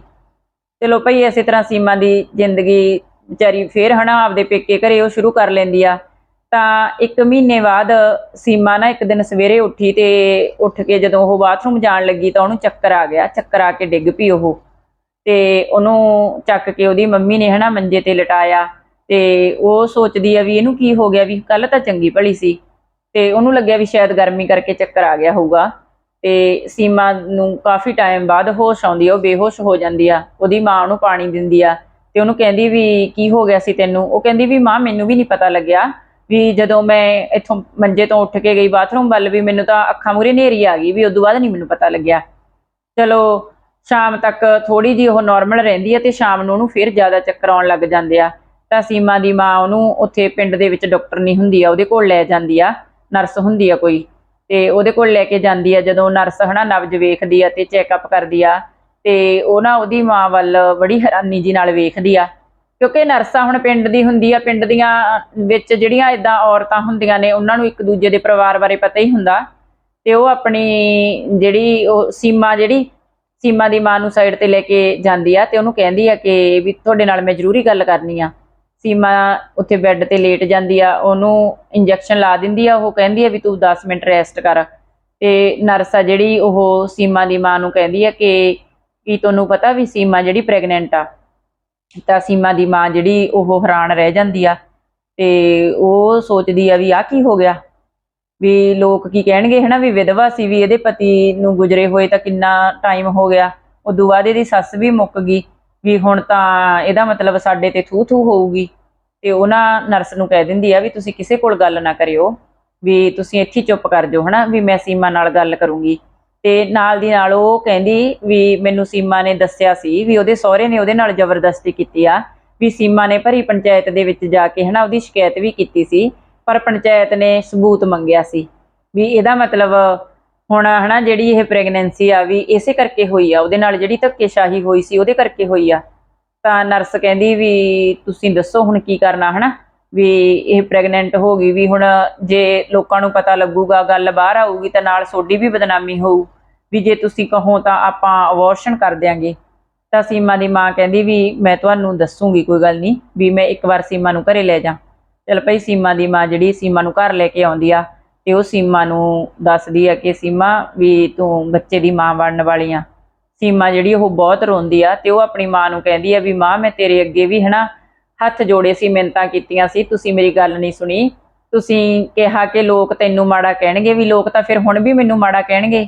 ਚਲੋ ਭਈ ਇਸੇ ਤਰ੍ਹਾਂ ਸੀਮਾ ਦੀ ਜ਼ਿੰਦਗੀ ਵਿਚਾਰੀ ਫੇਰ ਹਨਾ ਆਪਦੇ ਪੇਕੇ ਘਰੇ ਉਹ ਸ਼ੁਰੂ ਕਰ ਲੈਂਦੀ ਆ। ਤਾਂ ਇੱਕ ਮਹੀਨੇ ਬਾਅਦ ਸੀਮਾ ਨਾ ਇੱਕ ਦਿਨ ਸਵੇਰੇ ਉੱਠੀ ਤੇ ਉੱਠ ਕੇ ਜਦੋਂ ਉਹ ਬਾਥਰੂਮ ਜਾਣ ਲੱਗੀ ਤਾਂ ਉਹਨੂੰ ਚੱਕਰ ਆ ਗਿਆ, ਚੱਕਰ ਆ ਕੇ ਡਿੱਗ ਪਈ ਉਹ। ਤੇ ਉਹਨੂੰ ਚੱਕ ਕੇ ਉਹਦੀ ਮੰਮੀ ਨੇ ਹਨਾ ਮੰਜੇ ਤੇ ਲਟਾਇਆ ਤੇ ਉਹ ਸੋਚਦੀ ਆ ਵੀ ਇਹਨੂੰ ਕੀ ਹੋ ਗਿਆ ਵੀ ਕੱਲ ਤਾਂ ਚੰਗੀ ਭਲੀ ਸੀ। ਤੇ ਉਹਨੂੰ ਲੱਗਿਆ ਵੀ ਸ਼ਾਇਦ ਗਰਮੀ ਕਰਕੇ ਚੱਕਰ ਆ ਗਿਆ ਹੋਊਗਾ। ਤੇ ਸੀਮਾ ਨੂੰ ਕਾਫੀ ਟਾਈਮ ਬਾਅਦ ਹੋਸ਼ ਆਉਂਦੀ ਆ, ਉਹ ਬੇਹੋਸ਼ ਹੋ ਜਾਂਦੀ ਆ, ਉਹਦੀ ਮਾਂ ਉਹਨੂੰ ਪਾਣੀ ਦਿੰਦੀ ਆ ਤੇ ਉਹਨੂੰ ਕਹਿੰਦੀ ਵੀ ਕੀ ਹੋ ਗਿਆ ਸੀ ਤੈਨੂੰ? ਉਹ ਕਹਿੰਦੀ ਵੀ ਮਾਂ ਮੈਨੂੰ ਵੀ ਨਹੀਂ ਪਤਾ ਲੱਗਿਆ ਵੀ ਜਦੋਂ ਮੈਂ ਇੱਥੋਂ ਮੰਜੇ ਤੋਂ ਉੱਠ ਕੇ ਗਈ ਬਾਥਰੂਮ ਵੱਲ ਵੀ ਮੈਨੂੰ ਤਾਂ ਅੱਖਾਂ ਮੂਰੇ ਨੇਰੀ ਆ ਗਈ ਵੀ ਉਦੋਂ ਬਾਅਦ ਨਹੀਂ ਮੈਨੂੰ ਪਤਾ ਲੱਗਿਆ। ਚਲੋ, ਸ਼ਾਮ ਤੱਕ ਥੋੜੀ ਜੀ ਉਹ ਨਾਰਮਲ ਰਹਿੰਦੀ ਹੈ ਤੇ ਸ਼ਾਮ ਨੂੰ ਉਹਨੂੰ ਫਿਰ ਜ਼ਿਆਦਾ ਚੱਕਰ ਆਉਣ ਲੱਗ ਜਾਂਦੇ ਆ। ਤਾਂ ਸੀਮਾ ਦੀ ਮਾਂ ਉਹਨੂੰ ਉੱਥੇ ਪਿੰਡ ਦੇ ਵਿੱਚ ਡਾਕਟਰ ਨਹੀਂ ਹੁੰਦੀ ਆ, ਉਹਦੇ ਕੋਲ ਲੈ ਜਾਂਦੀ ਆ ਨਰਸ ਹੁੰਦੀ ਆ ਕੋਈ। ਤੇ ਉਹਦੇ ਕੋਲ ਲੈ ਕੇ ਜਾਂਦੀ ਆ, ਜਦੋਂ ਨਰਸ ਹਨਾ ਨਬਜ ਵੇਖਦੀ ਆ ਤੇ ਚੈੱਕਅਪ ਕਰਦੀ ਆ, ਤੇ ਉਹ ਨਾ ਉਹਦੀ ਮਾਂ ਵੱਲ ਬੜੀ ਹੈਰਾਨੀ ਜੀ ਨਾਲ ਵੇਖਦੀ ਆ। ਕਿਉਂਕਿ ਨਰਸਾਂ ਹੁਣ ਪਿੰਡ ਦੀ ਹੁੰਦੀ ਆ, ਪਿੰਡ ਦੀਆਂ ਵਿੱਚ ਜਿਹੜੀਆਂ ਇਦਾਂ ਔਰਤਾਂ ਹੁੰਦੀਆਂ ਨੇ, ਉਹਨਾਂ ਨੂੰ ਇੱਕ ਦੂਜੇ ਦੇ ਪਰਿਵਾਰ ਬਾਰੇ ਪਤਾ ਹੀ ਹੁੰਦਾ। ਤੇ ਉਹ ਆਪਣੀ ਜਿਹੜੀ ਉਹ ਸੀਮਾ ਜਿਹੜੀ, ਸੀਮਾ ਦੀ ਮਾਂ ਨੂੰ ਸਾਈਡ ਤੇ ਲੈ ਕੇ ਜਾਂਦੀ ਆ ਤੇ ਉਹਨੂੰ ਕਹਿੰਦੀ ਆ ਕਿ ਵੀ ਤੁਹਾਡੇ ਨਾਲ ਮੈਂ ਜ਼ਰੂਰੀ ਗੱਲ ਕਰਨੀ ਆ। ਸੀਮਾ ਉੱਥੇ ਬੈੱਡ ਤੇ ਲੇਟ ਜਾਂਦੀ ਆ, ਉਹਨੂੰ ਇੰਜੈਕਸ਼ਨ ਲਾ ਦਿੰਦੀ ਆ, ਉਹ ਕਹਿੰਦੀ ਆ ਵੀ ਤੂੰ 10 ਮਿੰਟ ਰੈਸਟ ਕਰ। ਤੇ ਨਰਸ ਆ ਜਿਹੜੀ, ਉਹ ਸੀਮਾ ਦੀ ਮਾਂ ਨੂੰ ਕਹਿੰਦੀ ਆ ਕਿ ਕੀ ਤੁਹਾਨੂੰ ਪਤਾ ਵੀ ਸੀਮਾ ਜਿਹੜੀ ਪ੍ਰੈਗਨੈਂਟ ਆ? ਤਾਂ ਸੀਮਾ ਦੀ ਮਾਂ ਜਿਹੜੀ, ਉਹ ਹੈਰਾਨ ਰਹਿ ਜਾਂਦੀ ਆ ਤੇ ਉਹ ਸੋਚਦੀ ਆ ਵੀ ਆ ਕੀ ਹੋ ਗਿਆ? ਵੀ ਲੋਕ ਕੀ ਕਹਿਣਗੇ, ਹਨਾ, ਵੀ ਵਿਧਵਾ ਸੀ, ਵੀ ਇਹਦੇ ਪਤੀ ਨੂੰ ਗੁਜਰੇ ਹੋਏ ਤਾਂ ਕਿੰਨਾ ਟਾਈਮ ਹੋ ਗਿਆ? ਉਦੋਂ ਬਾਅਦ ਇਹਦੀ ਸੱਸ ਵੀ ਮੁੱਕ ਗਈ। ਵੀ ਹੁਣ ਤਾਂ ਇਹਦਾ ਮਤਲਬ ਸਾਡੇ ਤੇ ਥੂ ਥੂ ਹੋਊਗੀ। ਤੇ ਉਹਨਾਂ ਨਰਸ ਨੂੰ ਕਹਿ ਦਿੰਦੀ ਆ ਵੀ ਤੁਸੀਂ ਕਿਸੇ ਕੋਲ ਗੱਲ ਨਾ ਕਰਿਓ, ਵੀ ਤੁਸੀਂ ਇੱਥੇ ਚੁੱਪ ਕਰ ਜਾਓ ਹਨਾ, ਵੀ ਮੈਂ ਸੀਮਾ ਨਾਲ ਗੱਲ ਕਰੂੰਗੀ। ਤੇ ਨਾਲ ਦੀ ਨਾਲ ਉਹ ਕਹਿੰਦੀ ਵੀ ਮੈਨੂੰ ਸੀਮਾ ਨੇ ਦੱਸਿਆ ਸੀ ਵੀ ਉਹਦੇ ਸਹੁਰੇ ਨੇ ਉਹਦੇ ਨਾਲ ਜ਼ਬਰਦਸਤੀ ਕੀਤੀ ਆ, ਵੀ ਸੀਮਾ ਨੇ ਭਰੀ ਪੰਚਾਇਤ ਦੇ ਵਿੱਚ ਜਾ ਕੇ ਹਨਾ ਉਹਦੀ ਸ਼ਿਕਾਇਤ ਵੀ ਕੀਤੀ ਸੀ, ਪਰ ਪੰਚਾਇਤ ਨੇ ਸਬੂਤ ਮੰਗਿਆ ਸੀ। ਵੀ ਇਹਦਾ ਮਤਲਬ ਹੁਣ ਹਨਾ ਜਿਹੜੀ ਇਹ ਪ੍ਰੈਗਨੈਂਸੀ ਆ ਵੀ ਇਸੇ ਕਰਕੇ ਹੋਈ ਆ, ਉਹਦੇ ਨਾਲ ਜਿਹੜੀ ਧੱਕੇਸ਼ਾਹੀ ਹੋਈ ਸੀ ਉਹਦੇ ਕਰਕੇ ਹੋਈ ਆ। ਤਾਂ ਨਰਸ ਕਹਿੰਦੀ ਵੀ ਤੁਸੀਂ ਦੱਸੋ ਹੁਣ ਕੀ ਕਰਨਾ ਹਨਾ, ਵੀ ਇਹ ਪ੍ਰੈਗਨੈਂਟ ਹੋ ਗਈ, ਵੀ ਹੁਣ ਜੇ ਲੋਕਾਂ ਨੂੰ ਪਤਾ ਲੱਗੂਗਾ ਗੱਲ ਬਾਹਰ ਆਊਗੀ ਤਾਂ ਨਾਲ ਸੋਡੀ ਵੀ ਬਦਨਾਮੀ ਹੋਊ। ਵੀ ਜੇ ਤੁਸੀਂ ਕਹੋ ਤਾਂ ਆਪਾਂ ਅਬੋਰਸ਼ਨ ਕਰ ਦਿਆਂਗੇ। ਤਾਂ ਸੀਮਾ ਦੀ ਮਾਂ ਕਹਿੰਦੀ ਵੀ ਮੈਂ ਤੁਹਾਨੂੰ ਦੱਸੂਗੀ, ਕੋਈ ਗੱਲ ਨਹੀਂ, ਵੀ ਮੈਂ ਇੱਕ ਵਾਰ ਸੀਮਾ ਨੂੰ ਘਰੇ ਲੈ ਜਾ। ਚਲ ਭਈ ਸੀਮਾ ਦੀ ਮਾਂ ਜਿਹੜੀ ਸੀਮਾ ਨੂੰ ਘਰ ਲੈ ਕੇ ਆਉਂਦੀ ਆ ਤੇ ਉਹ ਸੀਮਾ ਨੂੰ ਦੱਸਦੀ ਆ ਕਿ ਸੀਮਾ ਵੀ ਤੂੰ ਬੱਚੇ ਦੀ ਮਾਂ ਬਣਨ ਵਾਲੀ ਆ। ਸੀਮਾ ਜਿਹੜੀ ਉਹ ਬਹੁਤ ਰੋਂਦੀ ਆ ਤੇ ਉਹ ਆਪਣੀ ਮਾਂ ਨੂੰ ਕਹਿੰਦੀ ਆ ਵੀ ਮਾਂ, ਮੈਂ ਤੇਰੇ ਅੱਗੇ ਵੀ ਹਨਾ ਹੱਥ ਜੋੜੇ ਸੀ ਮਿੰਤਾਂ ਕੀਤੀਆਂ ਸੀ, ਤੁਸੀਂ ਮੇਰੀ ਗੱਲ ਨਹੀਂ ਸੁਣੀ। ਤੁਸੀਂ ਕਿਹਾ ਕਿ ਲੋਕ ਤੈਨੂੰ ਮਾੜਾ ਕਹਿਣਗੇ, ਵੀ ਲੋਕ ਤਾਂ ਫਿਰ ਹੁਣ ਵੀ ਮੈਨੂੰ ਮਾੜਾ ਕਹਿਣਗੇ।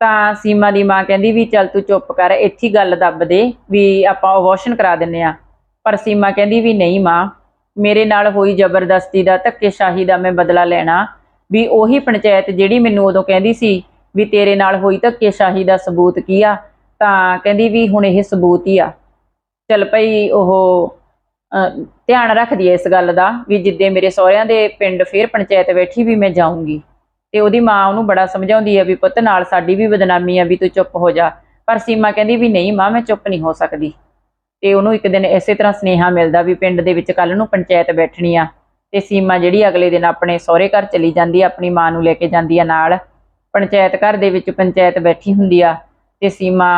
ਤਾਂ ਸੀਮਾ ਦੀ ਮਾਂ ਕਹਿੰਦੀ ਵੀ ਚੱਲ ਤੂੰ ਚੁੱਪ ਕਰ, ਇੱਥੇ ਗੱਲ ਦੱਬ ਦੇ ਵੀ ਆਪਾਂ ਅਬੋਰਸ਼ਨ ਕਰਾ ਦਿੰਨੇ ਆ। ਪਰ ਸੀਮਾ ਕਹਿੰਦੀ ਵੀ ਨਹੀਂ ਮਾਂ, ਮੇਰੇ ਨਾਲ ਹੋਈ ਜ਼ਬਰਦਸਤੀ ਦਾ, ਧੱਕੇਸ਼ਾਹੀ ਦਾ ਮੈਂ ਬਦਲਾ ਲੈਣਾ। ਵੀ ਉਹੀ ਪੰਚਾਇਤ ਜਿਹੜੀ ਮੈਨੂੰ ਉਦੋਂ ਕਹਿੰਦੀ ਸੀ ਵੀ ਤੇਰੇ ਨਾਲ ਹੋਈ ਧੱਕੇਸ਼ਾਹੀ ਦਾ ਸਬੂਤ ਕੀ ਆ, ਤਾਂ ਕਹਿੰਦੀ ਵੀ ਹੁਣ ਇਹ ਸਬੂਤ ਹੀ ਆ। ਚੱਲ ਭਈ ਉਹ ਧਿਆਨ ਰੱਖਦੀ ਐ ਇਸ ਗੱਲ ਦਾ ਵੀ ਜਿੱਦੇ ਮੇਰੇ ਸਹੁਰਿਆਂ ਦੇ ਪਿੰਡ ਫੇਰ ਪੰਚਾਇਤ ਬੈਠੀ ਵੀ ਮੈਂ ਜਾਊਂਗੀ। ਤੇ ਉਹਦੀ ਮਾਂ ਉਹਨੂੰ ਬੜਾ ਸਮਝਾਉਂਦੀ ਆ ਵੀ ਪੁੱਤ ਨਾਲ ਸਾਡੀ ਵੀ ਬਦਨਾਮੀ ਆ ਵੀ ਤੂੰ ਚੁੱਪ ਹੋ ਜਾ। ਪਰ ਸੀਮਾ ਕਹਿੰਦੀ ਵੀ ਨਹੀਂ ਮਾਂ, ਮੈਂ ਚੁੱਪ ਨਹੀਂ ਹੋ ਸਕਦੀ। ਤੇ ਉਹਨੂੰ ਇੱਕ ਦਿਨ ਇਸੇ ਤਰ੍ਹਾਂ ਸਨੇਹਾ ਮਿਲਦਾ ਵੀ ਪਿੰਡ ਦੇ ਵਿੱਚ ਕੱਲ ਨੂੰ ਪੰਚਾਇਤ ਬੈਠਣੀ ਆ। ਤੇ ਸੀਮਾ ਜਿਹੜੀ ਅਗਲੇ ਦਿਨ ਆਪਣੇ ਸਹੁਰੇ ਘਰ ਚਲੀ ਜਾਂਦੀ ਆ, ਆਪਣੀ ਮਾਂ ਨੂੰ ਲੈ ਕੇ ਜਾਂਦੀ ਆ ਨਾਲ। ਪੰਚਾਇਤ ਘਰ ਦੇ ਵਿੱਚ ਪੰਚਾਇਤ ਬੈਠੀ ਹੁੰਦੀ ਆ ਤੇ ਸੀਮਾ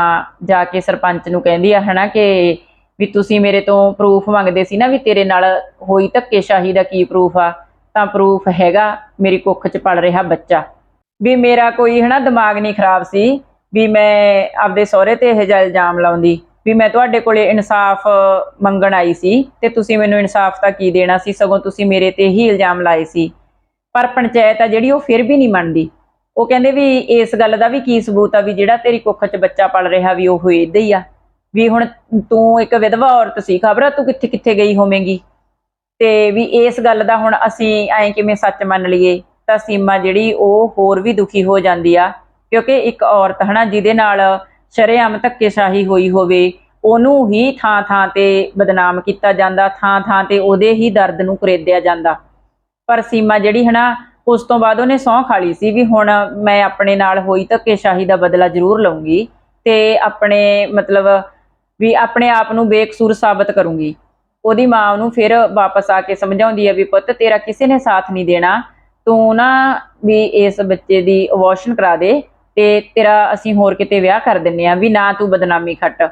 ਜਾ ਕੇ ਸਰਪੰਚ ਨੂੰ ਕਹਿੰਦੀ ਆ, ਹਨਾ ਕਿ ਵੀ ਤੁਸੀਂ ਮੇਰੇ ਤੋਂ ਪ੍ਰੂਫ ਮੰਗਦੇ ਸੀ ਨਾ ਵੀ ਤੇਰੇ ਨਾਲ ਹੋਈ ਧੱਕੇਸ਼ਾਹੀ ਦਾ ਕੀ ਪ੍ਰੂਫ ਆ? ਤਾਂ ਪ੍ਰੂਫ ਹੈਗਾ ਮੇਰੀ ਕੁੱਖ 'ਚ ਪੜ ਰਿਹਾ ਬੱਚਾ। ਵੀ ਮੇਰਾ ਕੋਈ, ਹਨਾ, ਦਿਮਾਗ ਨਹੀਂ ਖਰਾਬ ਸੀ ਵੀ ਮੈਂ ਆਪਦੇ ਸਹੁਰੇ ਤੇ ਇਹ ਜਿਹਾ ਇਲਜ਼ਾਮ ਲਾਉਂਦੀ। ਵੀ ਮੈਂ ਤੁਹਾਡੇ ਕੋਲੇ ਇਨਸਾਫ ਮੰਗਣ ਆਈ ਸੀ ਤੇ ਤੁਸੀਂ ਮੈਨੂੰ ਇਨਸਾਫ ਤਾਂ ਕੀ ਦੇਣਾ ਸੀ? ਸਗੋਂ ਤੁਸੀਂ ਮੇਰੇ ਤੇ ਹੀ ਇਲਜ਼ਾਮ ਲਾਏ ਸੀ। ਪਰ ਪੰਚਾਇਤ ਆ ਜਿਹੜੀ ਉਹ ਫਿਰ ਵੀ ਨਹੀਂ ਮੰਨਦੀ। ਉਹ ਕਹਿੰਦੇ ਵੀ ਇਸ ਗੱਲ ਦਾ ਵੀ ਕੀ ਸਬੂਤ ਆ ਵੀ ਜਿਹੜਾ ਤੇਰੀ ਕੁੱਖ 'ਚ ਬੱਚਾ ਪਲ ਰਿਹਾ ਵੀ ਉਹ ਇਦਾਂ ਹੀ ਆ। ਵੀ ਹੁਣ ਤੂੰ ਇੱਕ ਵਿਧਵਾ ਔਰਤ ਸੀ, ਖਬਰ ਆ ਤੂੰ ਕਿੱਥੇ ਕਿੱਥੇ ਗਈ ਹੋਵੇਂਗੀ? ਤੇ ਵੀ ਇਸ ਗੱਲ ਦਾ ਹੁਣ ਅਸੀਂ ਐਂ ਕਿਵੇਂ ਸੱਚ ਮੰਨ ਲਈਏ, ਤਾਂ ਸੀਮਾ ਜਿਹੜੀ ਉਹ ਹੋਰ ਵੀ ਦੁਖੀ ਹੋ ਜਾਂਦੀ ਆ। ਕਿਉਂਕਿ ਇੱਕ ਔਰਤ ਹਨਾ, ਜਿਹਦੇ ਨਾਲ ਸ਼ਰੇਆਮ ਧੱਕੇਸ਼ਾਹੀ ਹੋਈ ਹੋਵੇ, ਉਹਨੂੰ ਹੀ ਥਾਂ ਥਾਂ ਤੇ ਬਦਨਾਮ ਕੀਤਾ ਜਾਂਦਾ, ਥਾਂ ਥਾਂ ਤੇ ਉਹਦੇ ਹੀ ਦਰਦ ਨੂੰ ਕੁਰੇਦਿਆ ਜਾਂਦਾ। ਪਰ ਸੀਮਾ ਜਿਹੜੀ ਹਨਾ, ਉਸ ਤੋਂ ਬਾਅਦ ਉਹਨੇ ਸਹੁੰ ਖਾਲੀ ਸੀ ਵੀ ਹੁਣ ਮੈਂ ਆਪਣੇ ਨਾਲ ਹੋਈ ਧੱਕੇਸ਼ਾਹੀ ਦਾ ਬਦਲਾ ਜ਼ਰੂਰ ਲਵਾਂਗੀ ਤੇ ਆਪਣੇ ਮਤਲਬ ਵੀ ਆਪਣੇ ਆਪ ਨੂੰ ਬੇਕਸੂਰ ਸਾਬਤ ਕਰੂੰਗੀ। ਉਹਦੀ ਮਾਂ ਉਹਨੂੰ ਫਿਰ ਵਾਪਸ ਆ ਕੇ ਸਮਝਾਉਂਦੀ ਹੈ ਵੀ ਪੁੱਤ ਤੇਰਾ ਕਿਸੇ ਨੇ ਸਾਥ ਨਹੀਂ ਦੇਣਾ, ਤੂੰ ਨਾ ਵੀ ਇਸ ਬੱਚੇ ਦੀ ਅਬੋਰਸ਼ਨ ਕਰਾ ਦੇ ਤੇ ਤੇਰਾ ਅਸੀਂ ਹੋਰ ਕਿਤੇ ਵਿਆਹ ਕਰ ਦਿੰਨੇ ਆ, ਵੀ ਨਾ ਤੂੰ ਬਦਨਾਮੀ ਖੱਟ।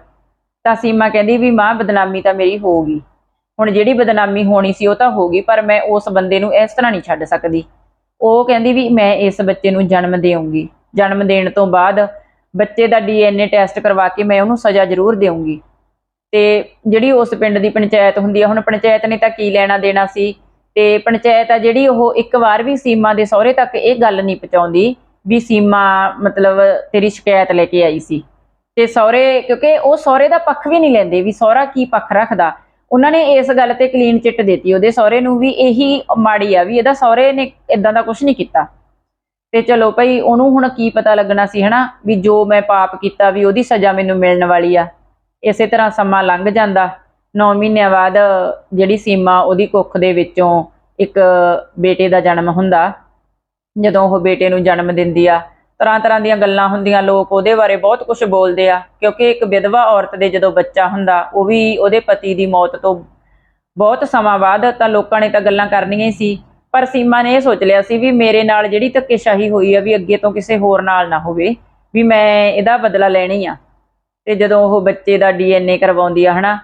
ਤਾਂ ਸੀਮਾ ਕਹਿੰਦੀ ਵੀ ਮਾਂ, ਬਦਨਾਮੀ ਤਾਂ ਮੇਰੀ ਹੋਊਗੀ। ਹੁਣ ਜਿਹੜੀ ਬਦਨਾਮੀ ਹੋਣੀ ਸੀ ਉਹ ਤਾਂ ਹੋ ਗਈ ਪਰ ਮੈਂ ਉਸ ਬੰਦੇ ਨੂੰ ਇਸ ਤਰ੍ਹਾਂ ਨਹੀਂ ਛੱਡ ਸਕਦੀ। ਉਹ ਕਹਿੰਦੀ ਵੀ ਮੈਂ ਇਸ ਬੱਚੇ ਨੂੰ ਜਨਮ ਦੇਵਾਂਗੀ ਜਨਮ ਦੇਣ ਤੋਂ ਬਾਅਦ ਬੱਚੇ ਦਾ ਡੀਐਨਏ ਟੈਸਟ ਕਰਵਾ ਕੇ ਮੈਂ ਉਹਨੂੰ ਸਜ਼ਾ ਜ਼ਰੂਰ ਦੇਵਾਂਗੀ ਤੇ ਜਿਹੜੀ ਉਸ ਪਿੰਡ ਦੀ ਪੰਚਾਇਤ ਹੁੰਦੀ ਆ, ਹੁਣ ਪੰਚਾਇਤ ਨੇ ਤਾਂ ਕੀ ਲੈਣਾ ਦੇਣਾ ਸੀ? ਤੇ ਪੰਚਾਇਤ ਆ ਜਿਹੜੀ ਉਹ ਇੱਕ ਵਾਰ ਵੀ ਸੀਮਾ ਦੇ ਸਹੁਰੇ ਤੱਕ ਇਹ ਗੱਲ ਨਹੀਂ ਪਹੁੰਚਾਉਂਦੀ। ਵੀ ਸੀਮਾ, ਮਤਲਬ ਤੇਰੀ ਸ਼ਿਕਾਇਤ ਲੈ ਕੇ ਆਈ ਸੀ। ਤੇ ਸਹੁਰੇ, ਕਿਉਂਕਿ ਉਹ ਸਹੁਰੇ ਦਾ ਪੱਖ ਵੀ ਨਹੀਂ ਲੈਂਦੇ ਵੀ ਸਹੁਰਾ ਕੀ ਪੱਖ ਰੱਖਦਾ। ਉਹਨਾਂ ਨੇ ਇਸ ਗੱਲ ਤੇ ਕਲੀਨ ਚਿੱਟ ਦਿੱਤੀ। ਉਹਦੇ ਸਹੁਰੇ ਨੂੰ ਵੀ ਇਹੀ ਮਾੜੀ ਆ ਵੀ ਇਹਦਾ ਸਹੁਰੇ ਨੇ ਇਦਾਂ ਦਾ ਕੁਝ ਨਹੀਂ ਕੀਤਾ। ਤੇ ਚਲੋ ਭਈ, ਉਹਨੂੰ ਹੁਣ ਕੀ ਪਤਾ ਲੱਗਣਾ ਸੀ, ਹਨਾ? ਵੀ ਜੋ ਮੈਂ ਪਾਪ ਕੀਤਾ ਵੀ ਉਹਦੀ ਸਜ਼ਾ ਮੈਨੂੰ ਮਿਲਣ ਵਾਲੀ ਆ। ਇਸੇ ਤਰ੍ਹਾਂ ਸਮਾਂ ਲੰਘ ਜਾਂਦਾ। 9 ਮਹੀਨਿਆਂ ਬਾਅਦ ਜਿਹੜੀ ਸੀਮਾ ਉਹਦੀ ਕੁੱਖ ਦੇ ਵਿੱਚੋਂ ਇੱਕ ਬੇਟੇ ਦਾ ਜਨਮ ਹੁੰਦਾ। ਜਦੋਂ ਉਹ ਬੇਟੇ ਨੂੰ ਜਨਮ ਦਿੰਦੀ ਆ ਤਰ੍ਹਾਂ ਤਰ੍ਹਾਂ ਦੀਆਂ ਗੱਲਾਂ ਹੁੰਦੀਆਂ, ਲੋਕ ਉਹਦੇ ਬਾਰੇ ਬਹੁਤ ਕੁਝ ਬੋਲਦੇ ਆ, ਕਿਉਂਕਿ ਇੱਕ ਵਿਧਵਾ ਔਰਤ ਦੇ ਜਦੋਂ ਬੱਚਾ ਹੁੰਦਾ, ਉਹ ਵੀ ਉਹਦੇ ਪਤੀ ਦੀ ਮੌਤ ਤੋਂ ਬਹੁਤ ਸਮਾਂ ਬਾਅਦ ਤਾਂ ਲੋਕਾਂ ਨੇ ਤਾਂ ਗੱਲਾਂ ਕਰਨੀਆਂ ਹੀ ਸੀ। ਪਰ ਸੀਮਾ ਨੇ ਇਹ ਸੋਚ ਲਿਆ ਸੀ ਵੀ ਮੇਰੇ ਨਾਲ ਜਿਹੜੀ ਧੱਕੇਸ਼ਾਹੀ ਹੋਈ ਆ ਵੀ ਅੱਗੇ ਤੋਂ ਕਿਸੇ ਹੋਰ ਨਾਲ ਨਾ ਹੋਵੇ, ਵੀ ਮੈਂ ਇਹਦਾ ਬਦਲਾ ਲੈਣੀ ਆ। ਤੇ ਜਦੋਂ ਉਹ ਬੱਚੇ ਦਾ ਡੀਐਨਏ ਕਰਵਾਉਂਦੀ ਆ, ਹਨਾ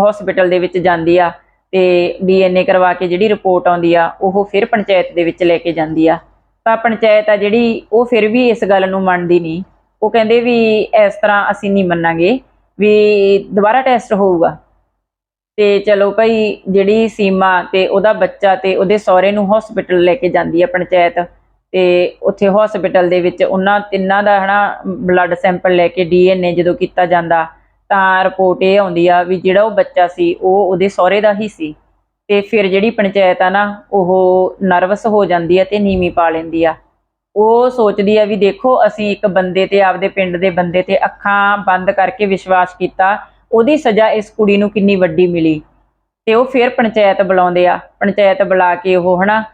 ਹਸਪੀਟਲ ਦੇ ਵਿੱਚ ਜਾਂਦੀ ਆ ਤੇ ਡੀਐਨਏ ਕਰਵਾ ਕੇ ਜਿਹੜੀ ਰਿਪੋਰਟ ਆਉਂਦੀ ਆ, ਉਹ ਫਿਰ ਪੰਚਾਇਤ ਦੇ ਵਿੱਚ ਲੈ ਕੇ ਜਾਂਦੀ ਆ। ਤਾਂ ਪੰਚਾਇਤ ਆ ਜਿਹੜੀ, ਉਹ ਫਿਰ ਵੀ ਇਸ ਗੱਲ ਨੂੰ ਮੰਨਦੀ ਨਹੀਂ। ਉਹ ਕਹਿੰਦੇ ਵੀ ਇਸ ਤਰ੍ਹਾਂ ਅਸੀਂ ਨਹੀਂ ਮੰਨਾਂਗੇ, ਵੀ ਦੁਬਾਰਾ ਟੈਸਟ ਹੋਊਗਾ। ਤੇ ਚਲੋ ਭਾਈ, ਜਿਹੜੀ ਸੀਮਾ ਤੇ ਉਹਦਾ ਬੱਚਾ ਤੇ ਉਹਦੇ ਸਹੁਰੇ ਨੂੰ ਹਸਪੀਟਲ ਲੈ ਕੇ ਜਾਂਦੀ ਆ ਪੰਚਾਇਤ। ਤੇ ਉੱਥੇ ਹਸਪੀਟਲ ਦੇ ਵਿੱਚ ਉਹਨਾਂ ਤਿੰਨਾਂ ਦਾ ਹਨਾ ਬਲੱਡ ਸੈਂਪਲ ਲੈ ਕੇ ਡੀਐਨਏ ਜਦੋਂ ਕੀਤਾ ਜਾਂਦਾ ਤਾਂ ਰਿਪੋਰਟ ਇਹ ਆਉਂਦੀ ਆ ਵੀ ਜਿਹੜਾ ਉਹ ਬੱਚਾ ਸੀ, ਉਹ ਉਹਦੇ ਸਹੁਰੇ ਦਾ ਹੀ ਸੀ। ਤੇ ਫਿਰ ਜਿਹੜੀ ਪੰਚਾਇਤ ਆ ਨਾ, ਉਹ ਨਰਵਸ ਹੋ ਜਾਂਦੀ ਆ ਤੇ ਨੀਵੀਂ ਪਾ ਲੈਂਦੀ ਆ। ਉਹ ਸੋਚਦੀ ਆ ਵੀ ਦੇਖੋ, ਅਸੀਂ ਇੱਕ ਬੰਦੇ ਤੇ, ਆਪਦੇ ਪਿੰਡ ਦੇ ਬੰਦੇ ਤੇ ਅੱਖਾਂ ਬੰਦ ਕਰਕੇ ਵਿਸ਼ਵਾਸ ਕੀਤਾ। ਉਹਦੀ ਸਜ਼ਾ ਇਸ ਕੁੜੀ ਨੂੰ ਕਿੰਨੀ ਵੱਡੀ ਮਿਲੀ। ਤੇ ਉਹ ਫਿਰ ਪੰਚਾਇਤ ਬੁਲਾਉਂਦੇ ਆ। ਪੰਚਾਇਤ ਬੁਲਾ ਕੇ ਉਹ ਹਨਾ,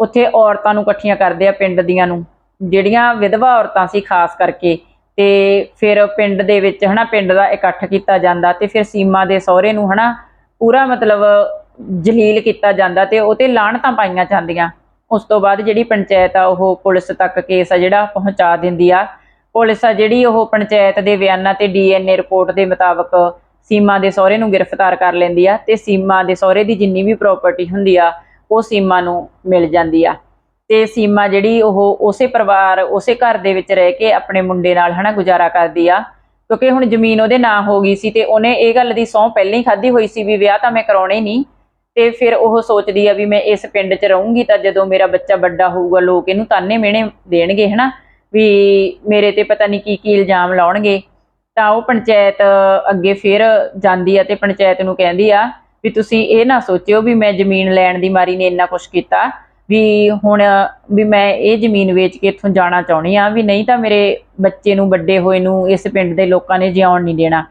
ਉੱਥੇ ਔਰਤਾਂ ਨੂੰ ਇਕੱਠੀਆਂ ਕਰਦੇ ਆ ਪਿੰਡ ਦੀਆਂ ਨੂੰ। ਜਿਹੜੀਆਂ ਵਿਧਵਾ ਔਰਤਾਂ ਸੀ, ਖਾਸ ਕਰਕੇ। ਤੇ ਫਿਰ ਪਿੰਡ ਦੇ ਵਿੱਚ ਹਨਾ, ਪਿੰਡ ਦਾ ਇਕੱਠ ਕੀਤਾ ਜਾਂਦਾ ਤੇ ਫਿਰ ਸੀਮਾ ਦੇ ਸਹੁਰੇ ਨੂੰ ਹਨਾ, ਪੂਰਾ ਮਤਲਬ ਜਲੀਲ ਕੀਤਾ ਜਾਂਦਾ ਤੇ ਉਹ ਤੇ ਲਾਹਣਤਾਂ ਪਾਈਆਂ ਜਾਂਦੀਆਂ। ਉਸ ਤੋਂ ਬਾਅਦ ਜਿਹੜੀ ਪੰਚਾਇਤ ਆ, ਉਹ ਪੁਲਿਸ ਤੱਕ ਕੇਸ ਆ ਜਿਹੜਾ ਪਹੁੰਚਾ ਦਿੰਦੀ ਆ। ਪੁਲਿਸ ਆ ਜਿਹੜੀ ਉਹ ਪੰਚਾਇਤ ਦੇ ਬਿਆਨਾਂ ਤੇ ਡੀਐਨਏ ਰਿਪੋਰਟ ਦੇ ਮੁਤਾਬਕ ਸੀਮਾ ਦੇ ਸਹੁਰੇ ਨੂੰ ਗ੍ਰਿਫਤਾਰ ਕਰ ਲੈਂਦੀ ਆ ਤੇ ਸੀਮਾ ਦੇ ਸਹੁਰੇ ਦੀ ਜਿੰਨੀ ਵੀ ਪ੍ਰਾਪਰਟੀ ਹੁੰਦੀ ਆ, ਉਹ ਸੀਮਾ ਨੂੰ ਮਿਲ ਜਾਂਦੀ ਆ। ਤੇ ਸੀਮਾ ਜਿਹੜੀ ਉਹ ਉਸੇ ਪਰਿਵਾਰ, ਉਸੇ ਘਰ ਦੇ ਵਿੱਚ ਰਹਿ ਕੇ ਆਪਣੇ ਮੁੰਡੇ ਨਾਲ ਹਨਾ ਗੁਜ਼ਾਰਾ ਕਰਦੀ ਆ। ਕਿਉਂਕਿ ਹੁਣ ਜ਼ਮੀਨ ਉਹਦੇ ਨਾਂ ਹੋ ਗਈ ਸੀ ਤੇ ਉਹਨੇ ਇਹ ਗੱਲ ਦੀ ਸਹੁੰ ਪਹਿਲਾਂ ਹੀ ਖਾਧੀ ਹੋਈ ਸੀ ਵੀ ਵਿਆਹ ਤਾਂ ਮੈਂ ਕਰਾਉਣੇ ਹੀ ਨਹੀਂ। ਤੇ ਫਿਰ ਉਹ ਸੋਚਦੀ ਆ ਵੀ ਮੈਂ ਇਸ ਪਿੰਡ 'ਚ ਰਹੂੰਗੀ ਤਾਂ ਜਦੋਂ ਮੇਰਾ ਬੱਚਾ ਵੱਡਾ ਹੋਊਗਾ ਲੋਕ ਇਹਨੂੰ ਤਾਨੇ ਮਿਹਣੇ ਦੇਣਗੇ ਹਨਾ, ਵੀ ਮੇਰੇ ਤੇ ਪਤਾ ਨਹੀਂ ਕੀ ਕੀ ਇਲਜ਼ਾਮ ਲਾਉਣਗੇ। ਤਾਂ ਉਹ ਪੰਚਾਇਤ ਅੱਗੇ ਫਿਰ ਜਾਂਦੀ ਆ ਤੇ ਪੰਚਾਇਤ ਨੂੰ ਕਹਿੰਦੀ ਆ ਵੀ ਤੁਸੀਂ ਇਹ ਨਾ ਸੋਚਿਓ ਵੀ ਮੈਂ ਜ਼ਮੀਨ ਲੈਣ ਦੀ ਮਾਰੀ ਨੇ ਇੰਨਾ ਕੁਝ ਕੀਤਾ। ਵੀ ਹੁਣ, ਵੀ ਮੈਂ ਇਹ ਜ਼ਮੀਨ ਵੇਚ ਕੇ ਇੱਥੋਂ ਜਾਣਾ ਚਾਹੁੰਦੀ ਆ ਵੀ ਨਹੀਂ ਤਾਂ ਮੇਰੇ ਬੱਚੇ ਨੂੰ, ਵੱਡੇ ਹੋਏ ਨੂੰ ਇਸ ਪਿੰਡ ਦੇ ਲੋਕਾਂ ਨੇ ਜਿਉਣ ਨਹੀਂ ਦੇਣਾ।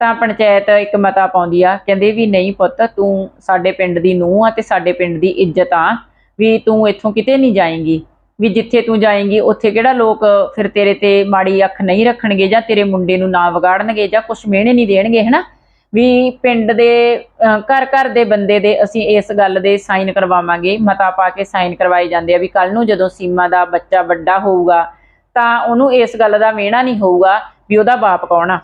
ਤਾਂ ਪੰਚਾਇਤ ਇੱਕ ਮਤਾ ਪਾਉਂਦੀ ਆ, ਕਹਿੰਦੇ ਵੀ ਨਹੀਂ ਪੁੱਤ, ਤੂੰ ਸਾਡੇ ਪਿੰਡ ਦੀ ਨੂੰਹ ਆ ਤੇ ਸਾਡੇ ਪਿੰਡ ਦੀ ਇੱਜ਼ਤ ਆ, ਵੀ ਤੂੰ ਇੱਥੋਂ ਕਿਤੇ ਨਹੀਂ ਜਾਏਂਗੀ। ਵੀ ਜਿੱਥੇ ਤੂੰ ਜਾਏਂਗੀ, ਉੱਥੇ ਕਿਹੜਾ ਲੋਕ ਫਿਰ ਤੇਰੇ ਤੇ ਮਾੜੀ ਅੱਖ ਨਹੀਂ ਰੱਖਣਗੇ ਜਾਂ ਤੇਰੇ ਮੁੰਡੇ ਨੂੰ ਨਾ ਵਿਗਾੜਨਗੇ ਜਾਂ ਕੁਝ ਮਿਹਣੇ ਨਹੀਂ ਦੇਣਗੇ, ਹਨਾ? ਵੀ ਪਿੰਡ ਦੇ ਘਰ ਘਰ ਦੇ ਬੰਦੇ ਦੇ ਅਸੀਂ ਇਸ ਗੱਲ ਦੇ ਸਾਈਨ ਕਰਵਾਵਾਂਗੇ। ਮਤਾ ਪਾ ਕੇ ਸਾਈਨ ਕਰਵਾਏ ਜਾਂਦੇ ਆ ਵੀ ਕੱਲ ਨੂੰ ਜਦੋਂ ਸੀਮਾ ਦਾ ਬੱਚਾ ਵੱਡਾ ਹੋਊਗਾ, ਤਾਂ ਉਹਨੂੰ ਇਸ ਗੱਲ ਦਾ ਮਿਹਣਾ ਨਹੀਂ ਹੋਊਗਾ ਵੀ ਉਹਦਾ ਬਾਪ ਕੌਣ ਆ।